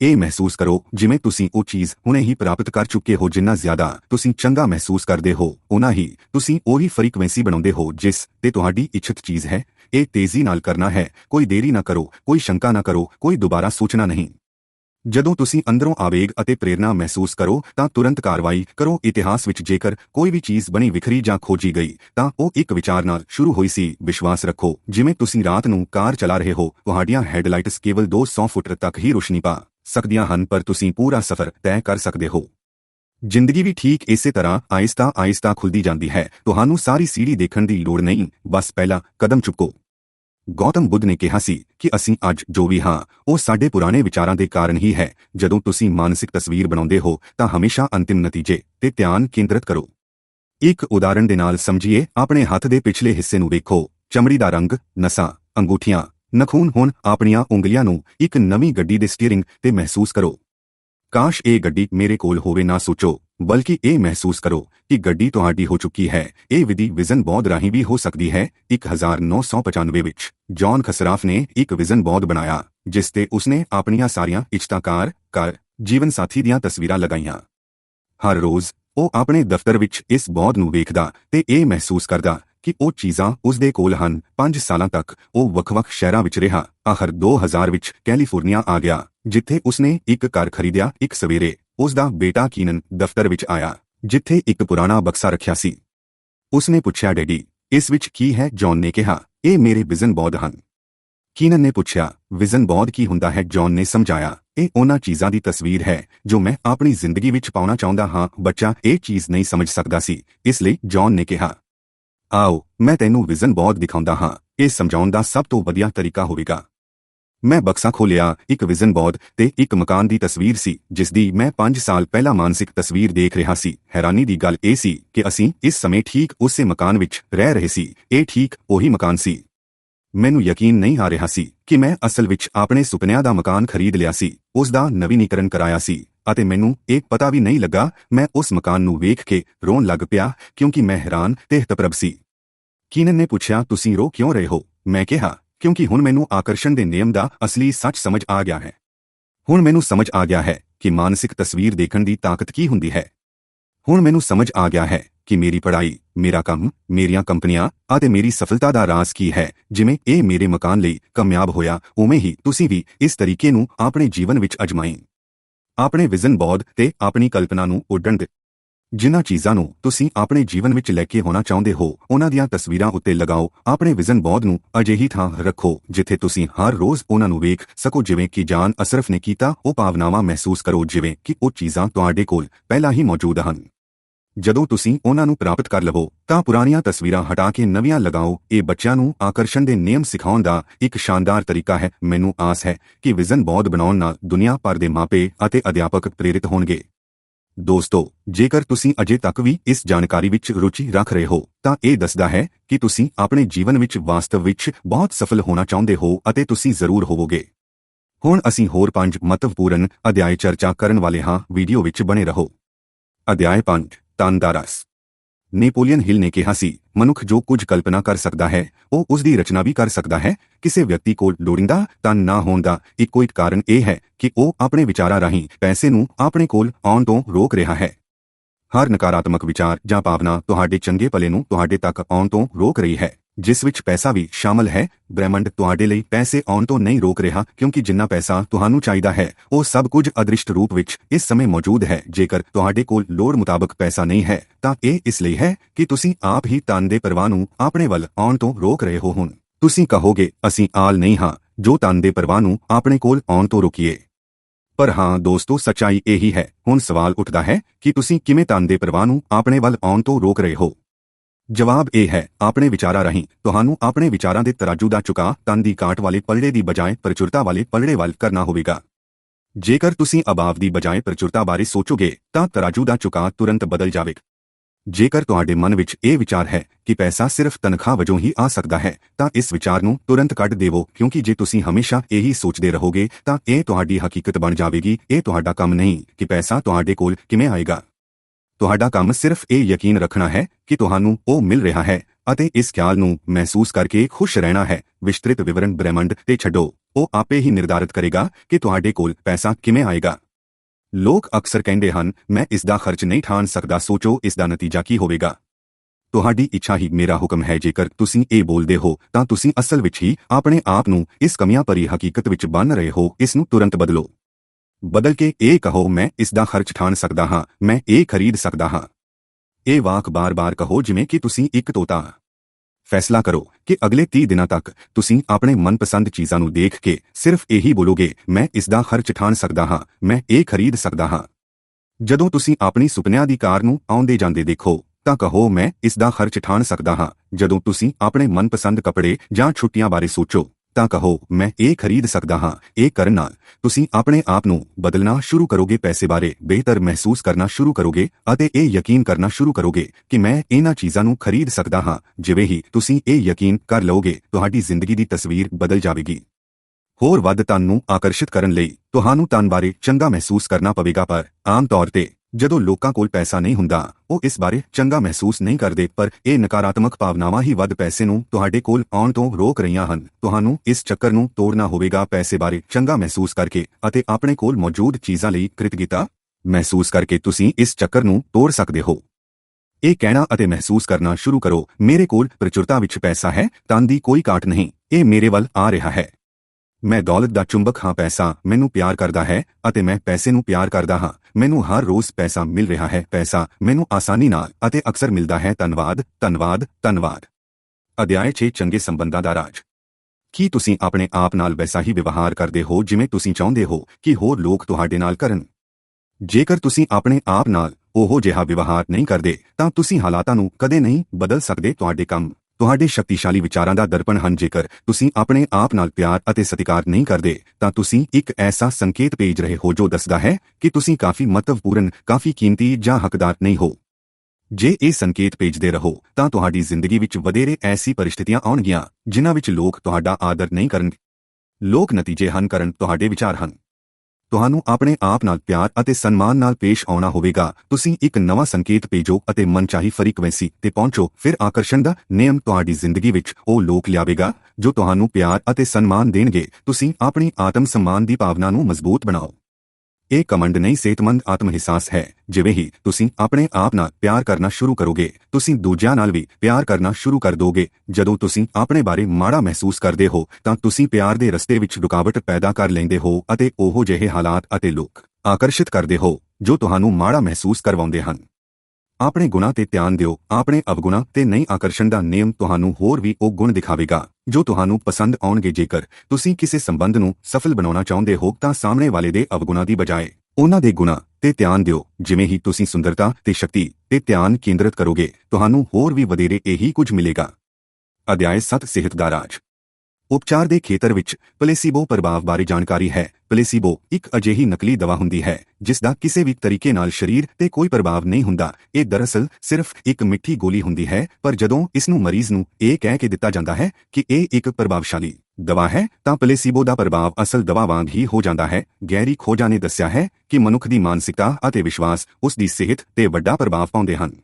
ਇਹ ਮਹਿਸੂਸ ਕਰੋ, ਜਿਵੇਂ ਤੁਸੀਂ ਉਹ ਚੀਜ਼ ਹੁਣੇ ਹੀ ਪ੍ਰਾਪਤ ਕਰ ਚੁੱਕੇ ਹੋ ਜਿੰਨਾ ਜ਼ਿਆਦਾ ਤੁਸੀਂ ਚੰਗਾ ਮਹਿਸੂਸ ਕਰਦੇ ਹੋ ਉਨਾ ਹੀ ਤੁਸੀਂ ਉਹੀ ਫਰੀਕਵੈਂਸੀ ਬਣਾਉਂਦੇ ਹੋ ਜਿਸ ਤੇ ਤੁਹਾਡੀ ਇੱਛਤ ਚੀਜ਼ ਹੈ। ਇਹ ਤੇਜ਼ੀ ਨਾਲ ਕਰਨਾ ਹੈ, ਕੋਈ ਦੇਰੀ ਨਾ ਕਰੋ, ਕੋਈ ਸ਼ੰਕਾ ਨਾ ਕਰੋ, ਕੋਈ ਦੁਬਾਰਾ ਸੋਚਣਾ ਨਹੀਂ। ਜਦੋਂ ਤੁਸੀਂ ਅੰਦਰੋਂ ਆਵੇਗ ਅਤੇ ਪ੍ਰੇਰਣਾ ਮਹਿਸੂਸ ਕਰੋ, ਤਾਂ ਤੁਰੰਤ ਕਾਰਵਾਈ ਕਰੋ। ਇਤਿਹਾਸ ਵਿੱਚ ਜੇਕਰ ਕੋਈ ਵੀ ਚੀਜ਼ ਬਣੀ ਵਿਖਰੀ ਜਾਂ ਖੋਜੀ ਗਈ, ਤਾਂ ਉਹ ਇੱਕ ਵਿਚਾਰ ਨਾਲ ਸ਼ੁਰੂ ਹੋਈ ਸੀ, ਵਿਸ਼ਵਾਸ ਰੱਖੋ, ਜਿਵੇਂ ਤੁਸੀਂ ਰਾਤ ਨੂੰ ਕਾਰ ਚਲਾ ਰਹੇ ਹੋ, ਤੁਹਾਡੀਆਂ ਹੈਡਲਾਈਟਸ ਕੇਵਲ 200 ਫੁੱਟ ਤੱਕ ਹੀ ਰੋਸ਼ਨੀ ਪਾ। ਸਕਦੀਆਂ ਹਨ, ਪਰ ਤੁਸੀਂ ਪੂਰਾ ਸਫ਼ਰ ਤੈਅ ਕਰ ਸਕਦੇ ਹੋ। ਜ਼ਿੰਦਗੀ ਵੀ ਠੀਕ ਇਸੇ ਤਰ੍ਹਾਂ ਆਇਸਤਾ ਆਇਸਤਾ ਖੁੱਲਦੀ ਜਾਂਦੀ ਹੈ। ਤੁਹਾਨੂੰ ਸਾਰੀ ਸੀੜੀ ਦੇਖਣ ਦੀ ਲੋੜ ਨਹੀਂ। ਬਸ ਪਹਿਲਾ ਕਦਮ ਚੁੱਕੋ। ਗੌਤਮ ਬੁੱਧ ਨੇ ਕਿਹਾ ਸੀ ਕਿ ਅਸੀਂ ਅੱਜ ਜੋ ਵੀ ਹਾਂ, ਉਹ ਸਾਡੇ ਪੁਰਾਣੇ ਵਿਚਾਰਾਂ ਦੇ ਕਾਰਨ ਹੀ ਹੈ। ਜਦੋਂ ਤੁਸੀਂ ਮਾਨਸਿਕ ਤਸਵੀਰ ਬਣਾਉਂਦੇ ਹੋ, ਤਾਂ ਹਮੇਸ਼ਾ ਅੰਤਿਮ ਨਤੀਜੇ ਤੇ ਧਿਆਨ ਕੇਂਦਰਿਤ ਕਰੋ। ਇੱਕ ਉਦਾਹਰਣ ਦੇ ਨਾਲ ਸਮਝੀਏ, ਆਪਣੇ ਹੱਥ ਦੇ ਪਿਛਲੇ ਹਿੱਸੇ ਨੂੰ ਵੇਖੋ। ਚਮੜੀ ਦਾ ਰੰਗ, ਨਸਾਂ, ਅੰਗੂਠੀਆਂ ਨਖੂਨ ਹੁਣ ਆਪਣੀਆਂ ਉਂਗਲੀਆਂ ਨੂੰ ਇੱਕ ਨਵੀਂ ਗੱਡੀ ਦੇ ਸਟੀਅਰਿੰਗ ਤੇ ਮਹਿਸੂਸ ਕਰੋ। ਕਾਸ਼ ਇਹ ਗੱਡੀ ਮੇਰੇ ਕੋਲ ਹੋਵੇ ਨਾ ਸੋਚੋ, ਬਲਕਿ ਇਹ ਮਹਿਸੂਸ ਕਰੋ ਕਿ ਗੱਡੀ ਤੁਹਾਡੀ ਹੋ ਚੁੱਕੀ ਹੈ। ਇਹ ਵਿਧੀ ਵਿਜ਼ਨ ਬੌਧ ਰਾਹੀਂ ਵੀ ਹੋ ਸਕਦੀ ਹੈ। 1995 ਵਿੱਚ ਜੌਨ ਖਸਰਾਫ ਨੇ ਇੱਕ ਵਿਜ਼ਨ ਬੌਧ ਬਣਾਇਆ, ਜਿਸ ਤੇ ਉਸਨੇ ਆਪਣੀਆਂ ਸਾਰੀਆਂ ਇੱਛਤਾਕਾਰ, ਕਰ ਜੀਵਨ ਸਾਥੀ ਦੀਆਂ ਤਸਵੀਰਾਂ ਲਗਾਈਆਂ। ਹਰ ਰੋਜ਼ ਉਹ ਆਪਣੇ ਦਫ਼ਤਰ ਵਿੱਚ ਇਸ ਬੌਧ ਨੂੰ ਵੇਖਦਾ ਤੇ ਇਹ ਮਹਿਸੂਸ ਕਰਦਾ ਕਿ ਉਹ ਚੀਜ਼ਾਂ ਉਸ ਦੇ ਕੋਲ ਹਨ। 5 ਸਾਲਾਂ ਤੱਕ ਉਹ ਵੱਖ-ਵੱਖ ਸ਼ਹਿਰਾਂ ਵਿੱਚ ਰਿਹਾ। ਆਖਰ 2000 ਵਿੱਚ ਕੈਲੀਫੋਰਨੀਆ ਆ ਗਿਆ, ਜਿੱਥੇ ਉਸਨੇ ਇੱਕ ਘਰ ਖਰੀਦਿਆ, ਇੱਕ ਸਵੇਰੇ ਉਸ ਦਾ ਬੇਟਾ ਕੀਨਨ ਦਫ਼ਤਰ ਵਿੱਚ ਆਇਆ, ਜਿੱਥੇ ਇੱਕ ਪੁਰਾਣਾ ਬਕਸਾ ਰੱਖਿਆ ਸੀ। ਉਸਨੇ ਪੁੱਛਿਆ, ਡੈਡੀ, ਇਸ ਵਿੱਚ ਕੀ ਹੈ? ਜੌਨ ਨੇ ਕਿਹਾ, ਇਹ ਮੇਰੇ ਵਿਜ਼ਨ ਬੋਰਡ ਹਨ। ਕੀਨਨ ਨੇ ਪੁੱਛਿਆ, ਵਿਜ਼ਨ ਬੋਰਡ ਕੀ ਹੁੰਦਾ ਹੈ? ਜੌਨ ਨੇ ਸਮਝਾਇਆ, ਇਹ ਉਹਨਾਂ ਚੀਜ਼ਾਂ ਦੀ ਤਸਵੀਰ ਹੈ, ਜੋ ਮੈਂ ਆਪਣੀ ਜ਼ਿੰਦਗੀ ਵਿੱਚ ਪਾਉਣਾ ਚਾਹੁੰਦਾ ਹਾਂ। ਬੱਚਾ ਇਹ ਚੀਜ਼ ਨਹੀਂ ਸਮਝ ਸਕਦਾ ਸੀ, ਇਸ ਲਈ ਜੌਨ ਨੇ ਕਿਹਾ ਆਓ, ਮੈਂ ਤੈਨੂੰ ਵਿਜ਼ਨ ਬੋਰਡ ਦਿਖਾਉਂਦਾ ਹਾਂ। ਇਹ ਸਮਝਾਉਣ ਦਾ ਸਭ ਤੋਂ ਵਧੀਆ ਤਰੀਕਾ ਹੋਵੇਗਾ। ਮੈਂ ਬਕਸਾ ਖੋਲਿਆ ਇੱਕ ਵਿਜ਼ਨ ਬੋਰਡ ਤੇ ਇੱਕ ਮਕਾਨ ਦੀ ਤਸਵੀਰ ਸੀ ਜਿਸ ਦੀ ਮੈਂ 5 ਸਾਲ ਪਹਿਲਾਂ ਮਾਨਸਿਕ ਤਸਵੀਰ ਦੇਖ ਰਿਹਾ ਸੀ। ਹੈਰਾਨੀ ਦੀ ਗੱਲ ਇਹ ਸੀ ਕਿ ਅਸੀਂ ਇਸ ਸਮੇਂ ਠੀਕ ਉਸੇ ਮਕਾਨ ਵਿੱਚ ਰਹਿ ਰਹੇ ਸੀ। ਇਹ ਠੀਕ ਉਹੀ ਮਕਾਨ ਸੀ। ਮੈਨੂੰ ਯਕੀਨ ਨਹੀਂ ਆ ਰਿਹਾ ਸੀ ਕਿ ਮੈਂ ਅਸਲ ਵਿੱਚ ਆਪਣੇ ਸੁਪਨਿਆਂ ਦਾ ਮਕਾਨ ਖਰੀਦ ਲਿਆ ਸੀ। ਉਸ ਦਾ ਨਵੀਨੀਕਰਨ ਕਰਾਇਆ ਸੀ। ਅਤੇ ਮੈਨੂੰ ਇਹ ਪਤਾ ਵੀ ਨਹੀਂ ਲੱਗਾ, ਮੈਂ ਉਸ ਮਕਾਨ ਨੂੰ ਵੇਖ ਕੇ ਰੋਣ ਲੱਗ ਪਿਆ, ਕਿਉਂਕਿ ਮੈਂ ਹੈਰਾਨ ਤੇ ਹਤਪ੍ਰਭ ਸੀ। ਕੀਨਨ ਨੇ ਪੁੱਛਿਆ, ਤੁਸੀਂ ਰੋ ਕਿਉਂ ਰਹੇ ਹੋ? ਮੈਂ ਕਿਹਾ, ਕਿਉਂਕਿ ਹੁਣ ਮੈਨੂੰ ਆਕਰਸ਼ਣ ਦੇ ਨਿਯਮ ਦਾ ਅਸਲੀ ਸੱਚ ਸਮਝ ਆ ਗਿਆ ਹੈ। ਹੁਣ ਮੈਨੂੰ ਸਮਝ ਆ ਗਿਆ ਹੈ ਕਿ ਮਾਨਸਿਕ ਤਸਵੀਰ ਦੇਖਣ ਦੀ ਤਾਕਤ ਕੀ ਹੁੰਦੀ ਹੈ। ਹੁਣ ਮੈਨੂੰ ਸਮਝ ਆ ਗਿਆ ਹੈ ਕਿ ਮੇਰੀ ਪੜ੍ਹਾਈ, ਮੇਰਾ ਕੰਮ, ਮੇਰੀਆਂ ਕੰਪਨੀਆਂ ਅਤੇ ਮੇਰੀ ਸਫਲਤਾ ਦਾ ਰਾਜ਼ ਕੀ ਹੈ। ਜਿਵੇਂ ਇਹ ਮੇਰੇ ਮਕਾਨ ਲਈ ਕਾਮਯਾਬ ਹੋਇਆ, ਉਵੇਂ ਹੀ ਤੁਸੀਂ ਵੀ ਇਸ ਤਰੀਕੇ ਨੂੰ ਆਪਣੇ ਜੀਵਨ ਵਿੱਚ ਅਜਮਾਈ। ਆਪਣੇ ਵਿਜ਼ਨ ਬੋਰਡ ਤੇ ਆਪਣੀ ਕਲਪਨਾ ਨੂੰ ਉੱਡਣ ਦੇ। ਜਿਨ੍ਹਾਂ ਚੀਜ਼ਾਂ ਨੂੰ ਤੁਸੀਂ ਆਪਣੇ ਜੀਵਨ ਵਿੱਚ ਲੈ ਕੇ ਹੋਣਾ ਚਾਹੁੰਦੇ ਹੋ, ਉਹਨਾਂ ਦੀਆਂ ਤਸਵੀਰਾਂ ਉੱਤੇ ਲਗਾਓ, ਆਪਣੇ ਵਿਜ਼ਨ ਬੋਰਡ ਨੂੰ ਅਜਿਹੀ ਥਾਂ ਰੱਖੋ, ਜਿੱਥੇ ਤੁਸੀਂ ਹਰ ਰੋਜ਼ ਉਹਨਾਂ ਨੂੰ ਵੇਖ ਸਕੋ, ਜਿਵੇਂ ਕਿ ਜਾਨ ਅਸਰਫ ਨੇ ਕੀਤਾ, ਉਹ ਭਾਵਨਾਵਾਂ ਮਹਿਸੂਸ ਕਰੋ, ਜਿਵੇਂ ਕਿ ਉਹ ਚੀਜ਼ਾਂ ਤੁਹਾਡੇ ਕੋਲ ਪਹਿਲਾਂ ਹੀ ਮੌਜੂਦ ਹਨ। ਜਦੋਂ ਤੁਸੀਂ ਉਹਨਾਂ ਨੂੰ ਪ੍ਰਾਪਤ ਕਰ ਲਵੋ, ਤਾਂ ਪੁਰਾਣੀਆਂ ਤਸਵੀਰਾਂ ਹਟਾ ਕੇ ਨਵੀਆਂ ਲਗਾਓ। ਇਹ ਬੱਚਿਆਂ ਨੂੰ ਆਕਰਸ਼ਣ ਦੇ ਨਿਯਮ ਸਿਖਾਉਣ ਦਾ ਇੱਕ ਸ਼ਾਨਦਾਰ ਤਰੀਕਾ ਹੈ। ਮੈਨੂੰ ਆਸ ਹੈ ਕਿ ਵਿਜ਼ਨ ਬੋਰਡ ਬਣਾਉਣ ਨਾਲ ਦੁਨੀਆ ਭਰ ਦੇ ਮਾਪੇ ਅਤੇ ਅਧਿਆਪਕ ਪ੍ਰੇਰਿਤ ਹੋਣਗੇ। ਦੋਸਤੋ, ਜੇਕਰ ਤੁਸੀਂ ਅਜੇ ਤੱਕ ਵੀ ਇਸ ਜਾਣਕਾਰੀ ਵਿੱਚ ਰੁਚੀ ਰੱਖ ਰਹੇ ਹੋ, ਤਾਂ ਇਹ ਦੱਸਦਾ ਹੈ ਕਿ ਤੁਸੀਂ ਆਪਣੇ ਜੀਵਨ ਵਿੱਚ ਵਾਸਤਵ ਵਿੱਚ ਬਹੁਤ ਸਫਲ ਹੋਣਾ ਚਾਹੁੰਦੇ ਹੋ ਅਤੇ ਤੁਸੀਂ ਜ਼ਰੂਰ ਹੋਵੋਗੇ। ਹੁਣ ਅਸੀਂ ਹੋਰ ਪੰਜ ਮਹੱਤਵਪੂਰਨ ਅਧਿਆਇ ਚਰਚਾ ਕਰਨ ਵਾਲੇ ਹਾਂ। ਵੀਡੀਓ ਵਿੱਚ ਬਣੇ ਰਹੋ। ਅਧਿਆਇ 5 ਤਨ ਦਾ ਰਸ ਨੇਪੋਲੀਅਨ ਹਿਲ ਨੇ ਕਿਹਾ ਸੀ, ਮਨੁੱਖ ਜੋ ਕੁਝ ਕਲਪਨਾ ਕਰ ਸਕਦਾ ਹੈ, ਉਹ ਉਸ ਦੀ ਰਚਨਾ ਵੀ ਕਰ ਸਕਦਾ ਹੈ, ਕਿਸੇ ਵਿਅਕਤੀ ਕੋਲ ਲੋੜੀਂਦਾ ਤਨ ਨਾ ਹੋਣ ਦਾ ਇੱਕੋ ਇੱਕ ਕਾਰਨ ਇਹ ਹੈ ਕਿ ਉਹ ਆਪਣੇ ਵਿਚਾਰਾਂ ਰਾਹੀਂ ਪੈਸੇ ਨੂੰ ਆਪਣੇ ਕੋਲ ਆਉਣ ਤੋਂ ਰੋਕ ਰਿਹਾ ਹੈ। ਹਰ ਨਕਾਰਾਤਮਕ ਵਿਚਾਰ ਜਾਂ ਭਾਵਨਾ ਤੁਹਾਡੇ ਚੰਗੇ ਭਲੇ ਨੂੰ ਤੁਹਾਡੇ ਤੱਕ ਆਉਣ ਤੋਂ ਰੋਕ ਰਹੀ ਹੈ। ਜਿਸ ਵਿੱਚ ਪੈਸਾ ਵੀ ਸ਼ਾਮਲ ਹੈ, ਬ੍ਰਹਿਮੰਡ ਤੁਹਾਡੇ ਲਈ ਪੈਸੇ ਆਉਣ ਤੋਂ ਨਹੀਂ ਰੋਕ ਰਿਹਾ, ਕਿਉਂਕਿ ਜਿੰਨਾ ਪੈਸਾ ਤੁਹਾਨੂੰ ਚਾਹੀਦਾ ਹੈ, ਉਹ ਸਭ ਕੁਝ ਅਦ੍ਰਿਸ਼ਟ ਰੂਪ ਵਿੱਚ ਇਸ ਸਮੇਂ ਮੌਜੂਦ ਹੈ। ਜੇਕਰ ਤੁਹਾਡੇ ਕੋਲ ਲੋੜ ਮੁਤਾਬਕ ਪੈਸਾ ਨਹੀਂ ਹੈ, ਤਾਂ ਇਹ ਇਸ ਲਈ ਹੈ ਕਿ ਤੁਸੀਂ ਆਪ ਹੀ ਤਨ ਦੇ ਪ੍ਰਵਾਹ ਨੂੰ ਆਪਣੇ ਵੱਲ ਆਉਣ ਤੋਂ ਰੋਕ ਰਹੇ ਹੋ ਹੁਣ। ਤੁਸੀਂ ਕਹੋਗੇ, ਅਸੀਂ ਆਲ ਨਹੀਂ ਹਾਂ, ਜੋ ਤਨ ਦੇ ਪਰਵਾਹ ਨੂੰ ਆਪਣੇ ਕੋਲ ਆਉਣ ਤੋਂ ਰੋਕੀਏ। ਪਰ ਹਾਂ, ਦੋਸਤੋ, ਸੱਚਾਈ ਇਹੀ ਹੈ। ਹੁਣ ਸਵਾਲ ਉੱਠਦਾ ਹੈ ਕਿ ਤੁਸੀਂ ਕਿਵੇਂ ਤਨ ਦੇ ਪ੍ਰਵਾਹ ਨੂੰ ਆਪਣੇ ਵੱਲ ਆਉਣ ਤੋਂ ਰੋਕ ਰਹੇ ਹੋ। ਜਵਾਬ ਇਹ ਹੈ, ਆਪਣੇ ਵਿਚਾਰਾਂ ਰਾਹੀਂ, ਤੁਹਾਨੂੰ ਆਪਣੇ ਵਿਚਾਰਾਂ ਦੇ ਤਰਾਜੂ ਦਾ ਚੁਕਾ, ਤਨ ਦੀ ਕਾਟ ਵਾਲੇ ਪਲੜੇ ਦੀ ਬਜਾਏ ਪ੍ਰਚੁਰਤਾ ਵਾਲੇ ਪਲੜੇ ਵੱਲ ਕਰਨਾ ਹੋਵੇਗਾ। ਜੇਕਰ ਤੁਸੀਂ ਅਭਾਵ ਦੀ ਬਜਾਏ ਪ੍ਰਚੁਰਤਾ ਬਾਰੇ ਸੋਚੋਗੇ, ਤਾਂ ਤਰਾਜੂ ਦਾ ਚੁਕਾ ਤੁਰੰਤ ਬਦਲ ਜਾਵੇਗਾ ਜੇਕਰ ਤੁਹਾਡੇ ਮਨ ਵਿੱਚ ਇਹ ਵਿਚਾਰ ਹੈ ਕਿ ਪੈਸਾ ਸਿਰਫ ਤਨਖਾਹ ਵਜੋਂ ਹੀ ਆ ਸਕਦਾ ਹੈ, ਤਾਂ ਇਸ ਵਿਚਾਰ ਨੂੰ ਤੁਰੰਤ ਕੱਢ ਦੇਵੋ, ਕਿਉਂਕਿ ਜੇ ਤੁਸੀਂ ਹਮੇਸ਼ਾ ਇਹੀ ਸੋਚਦੇ ਰਹੋਗੇ, ਤਾਂ ਇਹ ਤੁਹਾਡੀ ਹਕੀਕਤ ਬਣ ਜਾਵੇਗੀ, ਇਹ ਤੁਹਾਡਾ ਕੰਮ ਨਹੀਂ, ਕਿ ਪੈਸਾ ਤੁਹਾਡੇ ਕੋਲ ਕਿਵੇਂ ਆਏਗਾ। ਤੁਹਾਡਾ ਕੰਮ ਸਿਰਫ ਇਹ ਯਕੀਨ ਰੱਖਣਾ ਹੈ ਕਿ ਤੁਹਾਨੂੰ ਉਹ ਮਿਲ ਰਿਹਾ ਹੈ ਅਤੇ ਇਸ ਖਿਆਲ ਨੂੰ ਮਹਿਸੂਸ ਕਰਕੇ ਖੁਸ਼ ਰਹਿਣਾ ਹੈ। ਵਿਸਤ੍ਰਿਤ ਵਿਵਰਣ ਬ੍ਰਹਿਮੰਡ ਤੇ ਛੱਡੋ। ਉਹ ਆਪੇ ਹੀ ਨਿਰਧਾਰਿਤ ਕਰੇਗਾ ਕਿ ਤੁਹਾਡੇ ਕੋਲ ਪੈਸਾ ਕਿਵੇਂ ਆਏਗਾ। ਲੋਕ ਅਕਸਰ ਕਹਿੰਦੇ ਹਨ, ਮੈਂ ਇਸ ਦਾ ਖਰਚ ਨਹੀਂ ਠਾਣ ਸਕਦਾ, ਸੋਚੋ ਇਸ ਦਾ ਨਤੀਜਾ ਕੀ ਹੋਵੇਗਾ? ਤੁਹਾਡੀ ਇੱਛਾ ਹੀ ਮੇਰਾ ਹੁਕਮ ਹੈ, ਜੇਕਰ ਤੁਸੀਂ ਇਹ ਬੋਲਦੇ ਹੋ, ਤਾਂ ਤੁਸੀਂ ਅਸਲ ਵਿੱਚ ਹੀ ਆਪਣੇ ਆਪ ਨੂੰ ਇਸ ਕਮੀਆਂ ਭਰੀ ਹਕੀਕਤ ਵਿੱਚ ਬੰਨ ਰਹੇ ਹੋ। ਇਸ ਨੂੰ ਤੁਰੰਤ ਬਦਲੋ। ਬਦਲ ਕੇ ਇਹ ਕਹੋ, ਮੈਂ ਇਸ ਦਾ ਖਰਚ ਠਾਣ ਸਕਦਾ ਹਾਂ, ਮੈਂ ਇਹ ਖਰੀਦ ਸਕਦਾ ਹਾਂ। ਇਹ ਵਾਕ ਬਾਰ-ਬਾਰ ਕਹੋ, ਜਿਵੇਂ ਕਿ ਤੁਸੀਂ ਇੱਕ ਤੋਤਾ। ਫੈਸਲਾ ਕਰੋ ਕਿ ਅਗਲੇ 30 ਦਿਨਾਂ ਤੱਕ ਤੁਸੀਂ ਆਪਣੇ ਮਨਪਸੰਦ ਚੀਜ਼ਾਂ ਨੂੰ ਦੇਖ ਕੇ ਸਿਰਫ ਇਹੀ ਬੋਲੋਗੇ, ਮੈਂ ਇਸ ਦਾ ਖਰਚ ਠਾਣ ਸਕਦਾ ਹਾਂ, ਮੈਂ ਇਹ ਖਰੀਦ ਸਕਦਾ ਹਾਂ। ਜਦੋਂ ਤੁਸੀਂ ਆਪਣੀ ਸੁਪਨਿਆਂ ਦੀ ਕਾਰ ਨੂੰ ਆਉਂਦੇ ਜਾਂਦੇ ਦੇਖੋ, ਤਾਂ ਕਹੋ, ਮੈਂ ਇਸ ਦਾ ਖਰਚ ਠਾਣ ਸਕਦਾ ਹਾਂ, ਜਦੋਂ ਤੁਸੀਂ ਆਪਣੇ ਮਨਪਸੰਦ ਕੱਪੜੇ ਜਾਂ ਛੁੱਟੀਆਂ ਬਾਰੇ ਸੋਚੋ। ਤਾਂ ਕਹੋ, ਮੈਂ ਇਹ ਖਰੀਦ ਸਕਦਾ ਹਾਂ। ਇਹ ਕਰਨ ਨਾਲ ਤੁਸੀਂ ਆਪਣੇ ਆਪ ਨੂੰ ਬਦਲਣਾ ਸ਼ੁਰੂ ਕਰੋਗੇ, ਪੈਸੇ ਬਾਰੇ ਬਿਹਤਰ ਮਹਿਸੂਸ ਕਰਨਾ ਸ਼ੁਰੂ ਕਰੋਗੇ ਅਤੇ ਇਹ ਯਕੀਨ ਕਰਨਾ ਸ਼ੁਰੂ ਕਰੋਗੇ ਕਿ ਮੈਂ ਇਹਨਾਂ ਚੀਜ਼ਾਂ ਨੂੰ ਖਰੀਦ ਸਕਦਾ ਹਾਂ, ਜਿਵੇਂ ਹੀ ਤੁਸੀਂ ਇਹ ਯਕੀਨ ਕਰ ਲਓਗੇ, ਤੁਹਾਡੀ ਜ਼ਿੰਦਗੀ ਦੀ ਤਸਵੀਰ ਬਦਲ ਜਾਵੇਗੀ। ਹੋਰ ਵੱਧ ਧਨ ਨੂੰ ਆਕਰਸ਼ਿਤ ਕਰਨ ਲਈ ਤੁਹਾਨੂੰ ਧਨ ਬਾਰੇ ਚੰਗਾ ਮਹਿਸੂਸ ਕਰਨਾ ਪਵੇਗਾ, ਪਰ ਆਮ ਤੌਰ ਤੇ ਜਦੋਂ ਲੋਕਾਂ ਕੋਲ ਪੈਸਾ ਨਹੀਂ ਹੁੰਦਾ, ਉਹ ਇਸ ਬਾਰੇ ਚੰਗਾ ਮਹਿਸੂਸ ਨਹੀਂ ਕਰਦੇ, ਪਰ ਇਹ ਨਕਾਰਾਤਮਕ ਭਾਵਨਾਵਾਂ ਹੀ ਵੱਧ ਪੈਸੇ ਨੂੰ ਤੁਹਾਡੇ ਕੋਲ ਆਉਣ ਤੋਂ ਰੋਕ ਰਹੀਆਂ ਹਨ। ਤੁਹਾਨੂੰ ਇਸ ਚੱਕਰ ਨੂੰ ਤੋੜਨਾ ਹੋਵੇਗਾ ਪੈਸੇ ਬਾਰੇ ਚੰਗਾ ਮਹਿਸੂਸ ਕਰਕੇ ਅਤੇ ਆਪਣੇ ਕੋਲ ਮੌਜੂਦ ਚੀਜ਼ਾਂ ਲਈ ਕ੍ਰਿਤਗਤਾ ਮਹਿਸੂਸ ਕਰਕੇ ਤੁਸੀਂ ਇਸ ਚੱਕਰ ਨੂੰ ਤੋੜ ਸਕਦੇ ਹੋ। ਇਹ ਕਹਿਣਾ ਅਤੇ ਮਹਿਸੂਸ ਕਰਨਾ ਸ਼ੁਰੂ ਕਰੋ, ਮੇਰੇ ਕੋਲ ਪ੍ਰਚੁਰਤਾ ਵਿੱਚ ਪੈਸਾ ਹੈ ਤਨ ਦੀ ਕੋਈ ਘਾਟ ਨਹੀਂ, ਇਹ ਮੇਰੇ ਵੱਲ ਆ ਰਿਹਾ ਹੈ। ਮੈਂ ਦੌਲਤ ਦਾ ਚੁੰਬਕ ਹਾਂ, ਪੈਸਾ ਮੈਨੂੰ ਪਿਆਰ ਕਰਦਾ ਹੈ ਅਤੇ ਮੈਂ ਪੈਸੇ ਨੂੰ ਪਿਆਰ ਕਰਦਾ ਹਾਂ। ਮੈਨੂੰ ਹਰ ਰੋਜ਼ ਪੈਸਾ ਮਿਲ ਰਿਹਾ ਹੈ, ਪੈਸਾ ਮੈਨੂੰ ਆਸਾਨੀ ਨਾਲ ਅਤੇ ਅਕਸਰ ਮਿਲਦਾ ਹੈ। ਧੰਨਵਾਦ ਧੰਨਵਾਦ ਧੰਨਵਾਦ। ਅਧਿਆਇ 6 ਚੰਗੇ ਸੰਬੰਧਾਂ ਦਾ ਰਾਜ। ਕੀ ਤੁਸੀਂ ਆਪਣੇ ਆਪ ਨਾਲ ਵੈਸਾ ਹੀ ਵਿਵਹਾਰ ਕਰਦੇ ਹੋ ਜਿਵੇਂ ਤੁਸੀਂ ਚਾਹੁੰਦੇ ਹੋ ਕਿ ਹੋਰ ਲੋਕ ਤੁਹਾਡੇ ਨਾਲ ਕਰਨ? ਜੇਕਰ ਤੁਸੀਂ ਆਪਣੇ ਆਪ ਨਾਲ ਉਹੋ ਜਿਹਾ ਵਿਵਹਾਰ ਨਹੀਂ ਕਰਦੇ, ਤਾਂ ਤੁਸੀਂ ਹਾਲਾਤਾਂ ਨੂੰ ਕਦੇ ਨਹੀਂ ਬਦਲ ਸਕਦੇ ਤੁਹਾਡੇ ਕੰਮ। ਤੁਹਾਡੇ ਸ਼ਕਤੀਸ਼ਾਲੀ ਵਿਚਾਰਾਂ ਦਾ ਦਰਪਣ ਹਨ। ਜੇਕਰ ਤੁਸੀਂ ਆਪਣੇ ਆਪ ਨਾਲ ਪਿਆਰ ਅਤੇ ਸਤਿਕਾਰ ਨਹੀਂ ਕਰਦੇ, ਤਾਂ ਤੁਸੀਂ ਇੱਕ ਐਸਾ ਸੰਕੇਤ ਭੇਜ ਰਹੇ ਹੋ ਜੋ ਦੱਸਦਾ ਹੈ ਕਿ ਤੁਸੀਂ ਕਾਫੀ ਮਹੱਤਵਪੂਰਨ, ਕਾਫੀ ਕੀਮਤੀ ਜਾਂ ਹੱਕਦਾਰ ਨਹੀਂ ਹੋ। ਜੇ ਇਹ ਸੰਕੇਤ ਭੇਜਦੇ ਰਹੋ, ਤਾਂ ਤੁਹਾਡੀ ਜ਼ਿੰਦਗੀ ਵਿੱਚ ਵਧੇਰੇ ਐਸੀ ਪਰਿਸਥਿਤੀਆਂ ਆਉਣਗੀਆਂ, ਜਿਨ੍ਹਾਂ ਵਿੱਚ ਲੋਕ ਤੁਹਾਡਾ ਆਦਰ ਨਹੀਂ ਕਰਨਗੇ। ਲੋਕ ਨਤੀਜੇ ਹਨ ਕਰਨ ਤੁਹਾਡੇ ਵਿਚਾਰ ਹਨ। ਤੁਹਾਨੂੰ ਆਪਣੇ ਆਪ ਨਾਲ ਪਿਆਰ ਅਤੇ ਸਨਮਾਨ ਨਾਲ ਪੇਸ਼ ਆਉਣਾ ਹੋਵੇਗਾ। ਤੁਸੀਂ ਇੱਕ ਨਵਾਂ ਸੰਕੇਤ ਭੇਜੋ ਅਤੇ ਮਨਚਾਹੀ ਫਰੀਕਵੈਂਸੀ ਤੇ ਪਹੁੰਚੋ। ਫਿਰ ਆਕਰਸ਼ਣ ਦਾ ਨਿਯਮ ਤੁਹਾਡੀ ਜ਼ਿੰਦਗੀ ਵਿੱਚ ਉਹ ਲੋਕ ਲਿਆਵੇਗਾ, ਜੋ ਤੁਹਾਨੂੰ ਪਿਆਰ ਅਤੇ ਸਨਮਾਨ ਦੇਣਗੇ। ਤੁਸੀਂ ਆਪਣੀ ਆਤਮ ਸਨਮਾਨ ਦੀ ਭਾਵਨਾ ਨੂੰ ਮਜ਼ਬੂਤ ਬਣਾਓ। ਇਹ ਕਮੰਡ ਨਹੀਂ ਸਿਹਤਮੰਦ ਆਤਮ ਹਿਸਾਸ ਹੈ, ਜਿਵੇਂ ਹੀ ਤੁਸੀਂ ਆਪਣੇ ਆਪ ਨਾਲ ਪਿਆਰ ਕਰਨਾ ਸ਼ੁਰੂ ਕਰੋਗੇ, ਤੁਸੀਂ ਦੂਜਿਆਂ ਨਾਲ ਵੀ ਪਿਆਰ ਕਰਨਾ ਸ਼ੁਰੂ ਕਰ ਦੋਗੇ। ਜਦੋਂ ਤੁਸੀਂ ਆਪਣੇ ਬਾਰੇ ਮਾੜਾ ਮਹਿਸੂਸ ਕਰਦੇ ਹੋ, ਤਾਂ ਤੁਸੀਂ ਪਿਆਰ ਦੇ ਰਸਤੇ ਵਿੱਚ ਰੁਕਾਵਟ ਪੈਦਾ ਕਰ ਲੈਂਦੇ ਹੋ ਅਤੇ ਉਹੋ ਜਿਹੇ ਹਾਲਾਤ ਅਤੇ ਲੋਕ ਆਕਰਸ਼ਿਤ ਕਰਦੇ ਹੋ, ਜੋ ਤੁਹਾਨੂੰ ਮਾੜਾ ਮਹਿਸੂਸ ਕਰਵਾਉਂਦੇ ਹਨ। ਆਪਣੇ ਗੁਣਾ ਤੇ ਧਿਆਨ ਦਿਓ, ਆਪਣੇ ਅਵਗੁਣਾ ਤੇ ਨਹੀਂ ਆਕਰਸ਼ਣ ਦਾ ਨਿਯਮ ਤੁਹਾਨੂੰ ਹੋਰ ਵੀ ਉਹ ਗੁਣ ਦਿਖਾਵੇਗਾ, ਜੋ ਤੁਹਾਨੂੰ ਪਸੰਦ ਆਉਣਗੇ। ਜੇਕਰ ਤੁਸੀਂ ਕਿਸੇ ਸੰਬੰਧ ਨੂੰ ਸਫਲ ਬਣਾਉਣਾ ਚਾਹੁੰਦੇ ਹੋ, ਤਾਂ ਸਾਹਮਣੇ ਵਾਲੇ ਦੇ ਅਵਗੁਣਾ ਦੀ ਬਜਾਏ ਉਹਨਾਂ ਦੇ ਗੁਣਾ ਤੇ ਧਿਆਨ ਦਿਓ, ਜਿਵੇਂ ਹੀ ਤੁਸੀਂ ਸੁੰਦਰਤਾ ਤੇ ਸ਼ਕਤੀ ਤੇ ਧਿਆਨ ਕੇਂਦਰਿਤ ਕਰੋਗੇ, ਤੁਹਾਨੂੰ ਹੋਰ ਵੀ ਵਧੇਰੇ ਇਹੀ ਕੁਝ ਮਿਲੇਗਾ। ਅਧਿਆਇ 7 ਸਿਹਤ ਦਾ ਰਾਜ। ਉਪਚਾਰ ਦੇ ਖੇਤਰ ਵਿੱਚ ਪਲੇਸੀਬੋ ਪ੍ਰਭਾਵ ਬਾਰੇ ਜਾਣਕਾਰੀ ਹੈ। ਪਲੇਸੀਬੋ ਇੱਕ ਅਜਿਹੀ ਨਕਲੀ ਦਵਾ ਹੁੰਦੀ ਹੈ, ਜਿਸ ਦਾ ਕਿਸੇ ਵੀ ਤਰੀਕੇ ਨਾਲ ਸਰੀਰ ਤੇ ਕੋਈ ਪ੍ਰਭਾਵ ਨਹੀਂ ਹੁੰਦਾ। ਇਹ ਦਰਅਸਲ ਸਿਰਫ ਇੱਕ ਮਿੱਠੀ ਗੋਲੀ ਹੁੰਦੀ ਹੈ, ਪਰ ਜਦੋਂ ਇਸ ਨੂੰ ਮਰੀਜ਼ ਨੂੰ ਇਹ ਕਹਿ ਕੇ ਦਿੱਤਾ ਜਾਂਦਾ ਹੈ ਕਿ ਇਹ ਇੱਕ ਪ੍ਰਭਾਵਸ਼ਾਲੀ ਦਵਾ ਹੈ, ਤਾਂ ਪਲੇਸੀਬੋ ਦਾ ਪ੍ਰਭਾਵ ਅਸਲ ਦਵਾ ਵਾਂਗ ਹੀ ਹੋ ਜਾਂਦਾ ਹੈ। ਗੈਰੀ ਖੋਜਾਂ ਨੇ ਦੱਸਿਆ ਹੈ ਕਿ ਮਨੁੱਖ ਦੀ ਮਾਨਸਿਕਤਾ ਅਤੇ ਵਿਸ਼ਵਾਸ, ਉਸ ਦੀ ਸਿਹਤ ਤੇ ਵੱਡਾ ਪ੍ਰਭਾਵ ਪਾਉਂਦੇ ਹਨ।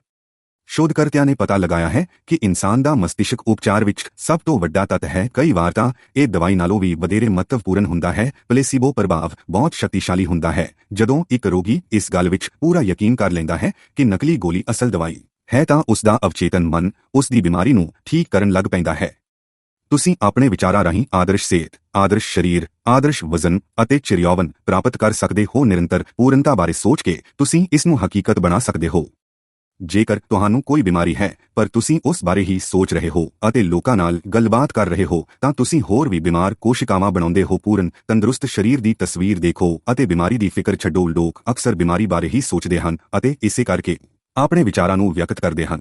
ਸ਼ੋਧਕਰਤਿਆਂ ਨੇ ਪਤਾ ਲਗਾਇਆ ਹੈ ਕਿ ਇਨਸਾਨ ਦਾ ਮਸਤਿਸ਼ਕ ਉਪਚਾਰ ਵਿੱਚ ਸਭ ਤੋਂ ਵੱਡਾ ਤੱਤ ਹੈ ਕਈ ਵਾਰ ਤਾਂ ਇਹ ਦਵਾਈ ਨਾਲੋਂ ਵੀ ਵਧੇਰੇ ਮਹੱਤਵਪੂਰਨ ਹੁੰਦਾ ਹੈ ਪਲੇਸੀਬੋ ਪ੍ਰਭਾਵ ਬਹੁਤ ਸ਼ਕਤੀਸ਼ਾਲੀ ਹੁੰਦਾ ਹੈ ਜਦੋਂ ਇੱਕ ਰੋਗੀ ਇਸ ਗੱਲ ਵਿੱਚ ਪੂਰਾ ਯਕੀਨ ਕਰ ਲੈਂਦਾ ਹੈ ਕਿ ਨਕਲੀ ਗੋਲੀ ਅਸਲ ਦਵਾਈ ਹੈ ਤਾਂ ਉਸ ਦਾ ਅਵਚੇਤਨ ਮਨ ਉਸ ਦੀ ਬਿਮਾਰੀ ਨੂੰ ਠੀਕ ਕਰਨ ਲੱਗ ਪੈਂਦਾ ਹੈ ਤੁਸੀਂ ਆਪਣੇ ਵਿਚਾਰਾਂ ਰਾਹੀਂ ਆਦਰਸ਼ ਸਿਹਤ ਆਦਰਸ਼ ਸਰੀਰ ਆਦਰਸ਼ ਵਜ਼ਨ ਅਤੇ ਚਿਰਿਆਵਨ ਪ੍ਰਾਪਤ ਕਰ ਸਕਦੇ ਹੋ ਨਿਰੰਤਰ ਪੂਰਨਤਾ ਬਾਰੇ ਸੋਚ ਕੇ ਤੁਸੀਂ ਇਸ ਨੂੰ ਹਕੀਕਤ ਬਣਾ ਸਕਦੇ ਹੋ ਜੇਕਰ ਤੁਹਾਨੂੰ ਕੋਈ ਬਿਮਾਰੀ ਹੈ, ਪਰ ਤੁਸੀਂ ਉਸ ਬਾਰੇ ਹੀ ਸੋਚ ਰਹੇ ਹੋ ਅਤੇ ਲੋਕਾਂ ਨਾਲ ਗੱਲਬਾਤ ਕਰ ਰਹੇ ਹੋ, ਤਾਂ ਤੁਸੀਂ ਹੋਰ ਵੀ ਬਿਮਾਰ ਕੋਸ਼ਿਕਾਵਾਂ ਬਣਾਉਂਦੇ ਹੋ ਪੂਰਨ, ਤੰਦਰੁਸਤ ਸਰੀਰ ਦੀ ਤਸਵੀਰ ਦੇਖੋ ਅਤੇ ਬਿਮਾਰੀ ਦੀ ਫਿਕਰ ਛੱਡੋ। ਲੋਕ ਅਕਸਰ ਬਿਮਾਰੀ ਬਾਰੇ ਹੀ ਸੋਚਦੇ ਹਨ ਅਤੇ ਇਸੇ ਕਰਕੇ ਆਪਣੇ ਵਿਚਾਰਾਂ ਨੂੰ ਵਿਅਕਤ ਕਰਦੇ ਹਨ।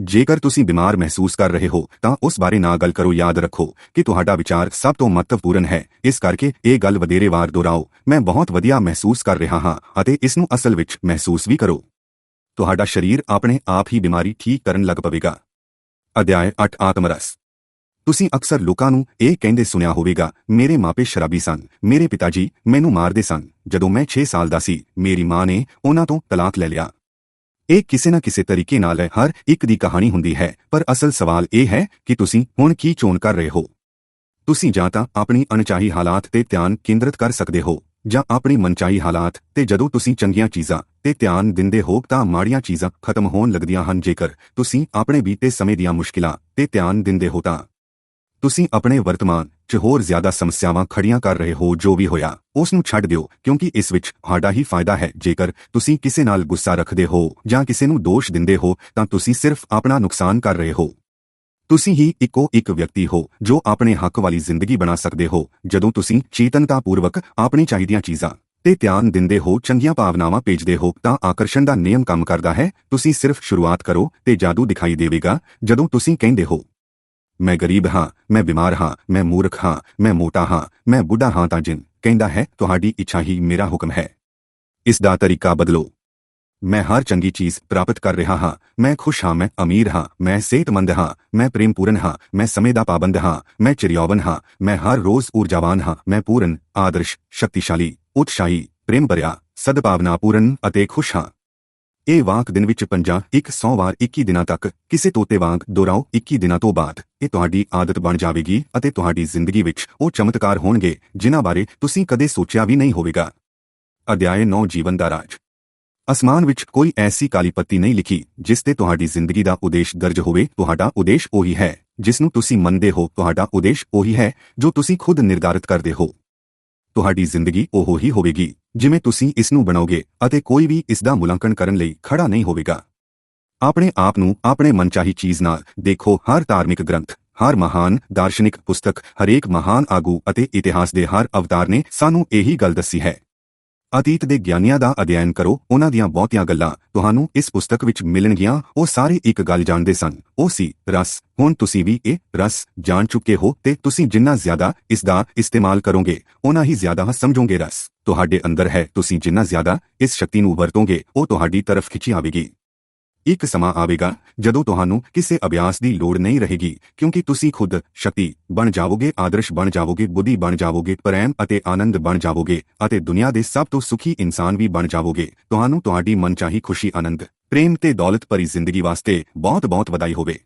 ਜੇਕਰ ਤੁਸੀਂ ਬਿਮਾਰ ਮਹਿਸੂਸ ਕਰ ਰਹੇ ਹੋ, ਤਾਂ ਉਸ ਬਾਰੇ ਨਾ ਗੱਲ ਕਰੋ। ਯਾਦ ਰੱਖੋ ਕਿ ਤੁਹਾਡਾ ਵਿਚਾਰ ਸਭ ਤੋਂ ਮਹੱਤਵਪੂਰਨ ਹੈ। ਇਸ ਕਰਕੇ ਇਹ ਗੱਲ ਵਧੇਰੇ ਵਾਰ ਦੁਹਰਾਓ। ਮੈਂ ਬਹੁਤ ਵਧੀਆ ਮਹਿਸੂਸ ਕਰ ਰਿਹਾ ਹਾਂ ਅਤੇ ਇਸ ਨੂੰ ਅਸਲ ਵਿੱਚ ਮਹਿਸੂਸ ਵੀ ਕਰੋ। ਤੁਹਾਡਾ ਸਰੀਰ ਆਪਣੇ ਆਪ ਹੀ ਬਿਮਾਰੀ ਠੀਕ ਕਰਨ ਲੱਗ ਪਵੇਗਾ। ਅਧਿਆਇ 8 ਆਤਮਰਸ ਤੁਸੀਂ ਅਕਸਰ ਲੋਕਾਂ ਨੂੰ ਇਹ ਕਹਿੰਦੇ ਸੁਣਿਆ ਹੋਵੇਗਾ, ਮੇਰੇ ਮਾਪੇ ਸ਼ਰਾਬੀ ਸਨ, ਮੇਰੇ ਪਿਤਾ ਜੀ ਮੈਨੂੰ ਮਾਰਦੇ ਸਨ, ਜਦੋਂ ਮੈਂ 6 ਸਾਲ ਦਾ ਸੀ, ਮੇਰੀ ਮਾਂ ਨੇ ਉਹਨਾਂ ਤੋਂ ਤਲਾਕ ਲੈ ਲਿਆ। ਇਹ ਕਿਸੇ ਨਾ ਕਿਸੇ ਤਰੀਕੇ ਨਾਲ ਹਰ ਇੱਕ ਦੀ ਕਹਾਣੀ ਹੁੰਦੀ ਹੈ, ਪਰ ਅਸਲ ਸਵਾਲ ਇਹ ਹੈ ਕਿ ਤੁਸੀਂ ਹੁਣ ਕੀ ਚੋਣ ਕਰ ਰਹੇ ਹੋ? ਤੁਸੀਂ ਜਾਂ ਤਾਂ ਆਪਣੀ ਅਣਚਾਹੀ ਹਾਲਾਤ ਤੇ ਧਿਆਨ ਕੇਂਦਰਿਤ ਕਰ ਸਕਦੇ ਹੋ। ਜਾਂ ਆਪਣੀ ਮਨਚਾਹੀ ਹਾਲਾਤ ਤੇ ਜਦੋਂ ਤੁਸੀਂ ਚੰਗੀਆਂ ਚੀਜ਼ਾਂ ਤੇ ਧਿਆਨ ਦਿੰਦੇ ਹੋ ਤਾਂ ਮਾੜੀਆਂ ਚੀਜ਼ਾਂ ਖਤਮ ਹੋਣ ਲੱਗਦੀਆਂ ਹਨ। ਜੇਕਰ ਤੁਸੀਂ ਆਪਣੇ ਬੀਤੇ ਸਮੇਂ ਦੀਆਂ ਮੁਸ਼ਕਿਲਾਂ ਤੇ ਧਿਆਨ ਦਿੰਦੇ ਹੋ ਤਾਂ ਤੁਸੀਂ ਆਪਣੇ ਵਰਤਮਾਨ 'ਚ ਹੋਰ ਜ਼ਿਆਦਾ ਸਮੱਸਿਆਵਾਂ ਖੜੀਆਂ ਕਰ ਰਹੇ ਹੋ ਜੋ ਵੀ ਹੋਇਆ, ਉਸ ਨੂੰ ਛੱਡ ਦਿਓ, ਕਿਉਂਕਿ ਇਸ ਵਿੱਚ ਸਾਡਾ ਹੀ ਫਾਇਦਾ ਹੈ। ਜੇਕਰ ਤੁਸੀਂ ਕਿਸੇ ਨਾਲ ਗੁੱਸਾ ਰੱਖਦੇ ਹੋ ਜਾਂ ਕਿਸੇ ਨੂੰ ਦੋਸ਼ ਦਿੰਦੇ ਹੋ ਤਾਂ ਤੁਸੀਂ ਸਿਰਫ ਆਪਣਾ ਨੁਕਸਾਨ ਕਰ ਰਹੇ ਹੋ। ਤੁਸੀਂ ਹੀ ਇੱਕੋ ਇੱਕ ਵਿਅਕਤੀ ਹੋ ਜੋ ਆਪਣੇ ਹੱਕ ਵਾਲੀ ਜ਼ਿੰਦਗੀ ਬਣਾ ਸਕਦੇ ਹੋ, ਜਦੋਂ ਤੁਸੀਂ ਚੇਤਨਤਾਪੂਰਵਕ ਆਪਣੀ ਚਾਹੀਦੀਆਂ ਚੀਜ਼ਾਂ ਤੇ ਧਿਆਨ ਦਿੰਦੇ ਹੋ, ਚੰਗੀਆਂ ਭਾਵਨਾਵਾਂ ਭੇਜਦੇ ਹੋ, ਤਾਂ ਆਕਰਸ਼ਣ ਦਾ ਨਿਯਮ ਕੰਮ ਕਰਦਾ ਹੈ। ਤੁਸੀਂ ਸਿਰਫ ਸ਼ੁਰੂਆਤ ਕਰੋ ਤੇ ਜਾਦੂ ਦਿਖਾਈ ਦੇਵੇਗਾ, ਜਦੋਂ ਤੁਸੀਂ ਕਹਿੰਦੇ ਹੋ, ਮੈਂ ਗਰੀਬ ਹਾਂ, ਮੈਂ ਬਿਮਾਰ ਹਾਂ, ਮੈਂ ਮੂਰਖ ਹਾਂ, ਮੈਂ ਮੋਟਾ ਹਾਂ, ਮੈਂ ਬੁੱਢਾ ਹਾਂ ਤਾਂ ਜਿਨ, ਕਹਿੰਦਾ ਹੈ, ਤੁਹਾਡੀ ਇੱਛਾ ਹੀ ਮੇਰਾ ਹੁਕਮ ਹੈ। ਇਸ ਦਾ ਤਰੀਕਾ ਬਦਲੋ। ਮੈਂ ਹਰ ਚੰਗੀ ਚੀਜ਼ ਪ੍ਰਾਪਤ ਕਰ ਰਿਹਾ ਹਾਂ। ਮੈਂ ਖੁਸ਼ ਹਾਂ, ਮੈਂ ਅਮੀਰ ਹਾਂ, ਮੈਂ ਸਿਹਤਮੰਦ ਹਾਂ, ਮੈਂ ਪ੍ਰੇਮਪੂਰਨ ਹਾਂ, ਮੈਂ ਸਮੇਂ ਦਾ ਪਾਬੰਦ ਹਾਂ, ਮੈਂ ਚਿਰਿਆਵਨ ਹਾਂ, ਮੈਂ ਹਰ ਰੋਜ਼ ਊਰਜਾਵਾਨ ਹਾਂ, ਮੈਂ ਪੂਰਨ, ਆਦਰਸ਼, ਸ਼ਕਤੀਸ਼ਾਲੀ, ਉਤਸ਼ਾਹੀ, ਪ੍ਰੇਮ ਭਰਿਆ ਸਦਭਾਵਨਾਪੂਰਨ ਅਤੇ ਖੁਸ਼ ਹਾਂ। ਇਹ ਵਾਕ ਦਿਨ ਵਿੱਚ 50 100 ਵਾਰ 21 ਦਿਨਾਂ ਤੱਕ ਕਿਸੇ ਤੋਤੇ ਵਾਂਗ ਦੁਹਰਾਓ 21 ਦਿਨਾਂ ਤੋਂ ਬਾਅਦ। ਇਹ ਤੁਹਾਡੀ ਆਦਤ ਬਣ ਜਾਵੇਗੀ ਅਤੇ ਤੁਹਾਡੀ ਜ਼ਿੰਦਗੀ ਵਿੱਚ ਉਹ ਚਮਤਕਾਰ ਹੋਣਗੇ, ਜਿਨ੍ਹਾਂ ਬਾਰੇ ਤੁਸੀਂ ਕਦੇ ਸੋਚਿਆ ਵੀ ਨਹੀਂ ਹੋਵੇਗਾ। ਅਧਿਆਇ 9 ਜੀਵਨ ਦਾ ਰਾਜ। ਅਸਮਾਨ ਵਿੱਚ ਕੋਈ ਐਸੀ ਕਾਲੀ ਪੱਤੀ ਨਹੀਂ ਲਿਖੀ, ਜਿਸ ਤੇ ਤੁਹਾਡੀ ਜ਼ਿੰਦਗੀ ਦਾ ਉਦੇਸ਼ ਦਰਜ ਹੋਵੇ, ਤੁਹਾਡਾ ਉਦੇਸ਼ ਉਹੀ ਹੈ, ਜਿਸ ਨੂੰ ਤੁਸੀਂ ਮੰਨਦੇ ਹੋ, ਤੁਹਾਡਾ ਉਦੇਸ਼ ਉਹੀ ਹੈ, ਜੋ ਤੁਸੀਂ ਖੁਦ ਨਿਰਧਾਰਿਤ ਕਰਦੇ ਹੋ। ਤੁਹਾਡੀ ਜ਼ਿੰਦਗੀ ਉਹ ਹੀ ਹੋਵੇਗੀ, ਜਿਵੇਂ ਤੁਸੀਂ ਇਸ ਨੂੰ ਬਣਾਓਗੇ, ਅਤੇ ਕੋਈ ਵੀ ਇਸ ਦਾ ਮੁਲਾਂਕਣ ਕਰਨ ਲਈ ਖੜਾ ਨਹੀਂ ਹੋਵੇਗਾ। ਆਪਣੇ ਆਪ ਨੂੰ ਆਪਣੇ ਮਨਚਾਹੀ ਚੀਜ਼ ਨਾਲ ਦੇਖੋ, ਹਰ ਧਾਰਮਿਕ ਗ੍ਰੰਥ, ਹਰ ਮਹਾਨ ਦਾਰਸ਼ਨਿਕ ਪੁਸਤਕ, ਹਰੇਕ ਮਹਾਨ ਆਗੂ ਅਤੇ ਇਤਿਹਾਸ ਦੇ ਹਰ ਅਵਤਾਰ ਨੇ ਸਾਨੂੰ ਇਹੀ ਗੱਲ ਦੱਸੀ ਹੈ ਅਤੀਤ ਦੇ ਗਿਆਨੀਆਂ ਦਾ ਅਧਿਐਨ ਕਰੋ, ਉਹਨਾਂ ਦੀਆਂ ਬਹੁਤੀਆਂ ਗੱਲਾਂ ਤੁਹਾਨੂੰ ਇਸ ਪੁਸਤਕ ਵਿੱਚ ਮਿਲਣਗੀਆਂ, ਉਹ ਸਾਰੇ ਇੱਕ ਗੱਲ ਜਾਣਦੇ ਸਨ। ਉਹ ਸੀ ਰਸ। ਹੁਣ ਤੁਸੀਂ ਵੀ ਇਹ ਰਸ ਜਾਣ ਚੁੱਕੇ ਹੋ ਤੇ ਤੁਸੀਂ ਜਿੰਨਾ ਜ਼ਿਆਦਾ ਇਸ ਦਾ ਇਸਤੇਮਾਲ ਕਰੋਗੇ ਉਨਾ ਹੀ ਜ਼ਿਆਦਾ ਸਮਝੋਗੇ ਰਸ। ਤੁਹਾਡੇ ਅੰਦਰ ਹੈ, ਤੁਸੀਂ ਜਿੰਨਾ ਜ਼ਿਆਦਾ ਇਸ ਸ਼ਕਤੀ ਨੂੰ ਵਰਤੋਗੇ, ਉਹ ਤੁਹਾਡੀ ਤਰਫ ਖਿੱਚੀ ਆਵੇਗੀ। ਇੱਕ ਸਮਾਂ ਆਵੇਗਾ ਜਦੋਂ ਤੁਹਾਨੂੰ ਕਿਸੇ ਅਭਿਆਸ ਦੀ ਲੋੜ ਨਹੀਂ ਰਹੇਗੀ, ਕਿਉਂਕਿ ਤੁਸੀਂ ਖੁਦ ਸ਼ਕਤੀ ਬਣ ਜਾਵੋਗੇ, ਆਦਰਸ਼ ਬਣ ਜਾਵੋਗੇ, ਬੁੱਧੀ ਬਣ ਜਾਵੋਗੇ, ਪ੍ਰੇਮ ਅਤੇ ਆਨੰਦ ਬਣ ਜਾਵੋਗੇ ਅਤੇ ਦੁਨੀਆ ਦੇ ਸਭ ਤੋਂ ਸੁਖੀ ਇਨਸਾਨ ਵੀ ਬਣ ਜਾਵੋਗੇ। ਤੁਹਾਨੂੰ ਤੁਹਾਡੀ ਮਨਚਾਹੀ ਖੁਸ਼ੀ, ਆਨੰਦ, ਪ੍ਰੇਮ ਤੇ ਦੌਲਤ ਭਰੀ ਜ਼ਿੰਦਗੀ ਵਾਸਤੇ ਬਹੁਤ-ਬਹੁਤ ਵਧਾਈ ਹੋਵੇ।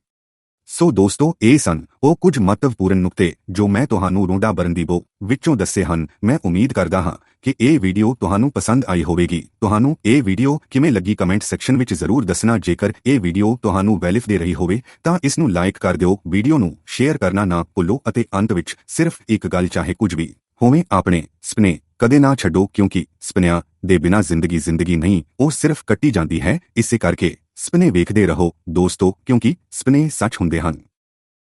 ਸੋ ਦੋਸਤੋ, ਇਹ ਸਨ ਉਹ ਕੁਝ ਮਹੱਤਵਪੂਰਨ ਨੁਕਤੇ ਜੋ ਮੈਂ ਤੁਹਾਨੂੰ ਰੋਂਡਾ ਬਰਨਦੀਬੋ ਵਿੱਚੋਂ ਦੱਸੇ ਹਨ। ਮੈਂ ਉਮੀਦ ਕਰਦਾ ਹਾਂ ਕਿ ਇਹ ਵੀਡੀਓ ਤੁਹਾਨੂੰ ਪਸੰਦ ਆਈ ਹੋਵੇਗੀ। ਤੁਹਾਨੂੰ ਇਹ ਵੀਡੀਓ ਕਿਵੇਂ ਲੱਗੀ ਕਮੈਂਟ ਸੈਕਸ਼ਨ ਵਿੱਚ ਜ਼ਰੂਰ ਦੱਸਣਾ। ਜੇਕਰ ਇਹ ਵੀਡੀਓ ਤੁਹਾਨੂੰ ਵੈਲਿਫ ਦੇ ਰਹੀ ਹੋਵੇ, ਤਾਂ ਇਸ ਨੂੰ ਲਾਈਕ ਕਰ ਦਿਓ। ਵੀਡੀਓ ਨੂੰ ਸ਼ੇਅਰ ਕਰਨਾ ਨਾ ਭੁੱਲੋ ਅਤੇ ਅੰਤ ਵਿੱਚ ਸਿਰਫ ਇੱਕ ਗੱਲ ਚਾਹੇ ਕੁਝ ਵੀ ਹੋਵੇ, ਆਪਣੇ ਸੁਪਨੇ ਕਦੇ ਨਾ ਛੱਡੋ, ਕਿਉਂਕਿ ਸੁਪਨਿਆਂ ਦੇ ਬਿਨਾਂ ਜ਼ਿੰਦਗੀ ਜ਼ਿੰਦਗੀ ਨਹੀਂ, ਉਹ ਸਿਰਫ ਕੱਟੀ ਜਾਂਦੀ ਹੈ। ਇਸੇ ਕਰਕੇ ਸੁਪਨੇ ਵੇਖਦੇ ਰਹੋ ਦੋਸਤੋ ਕਿਉਂਕਿ ਸੁਪਨੇ ਸੱਚ ਹੁੰਦੇ ਹਨ।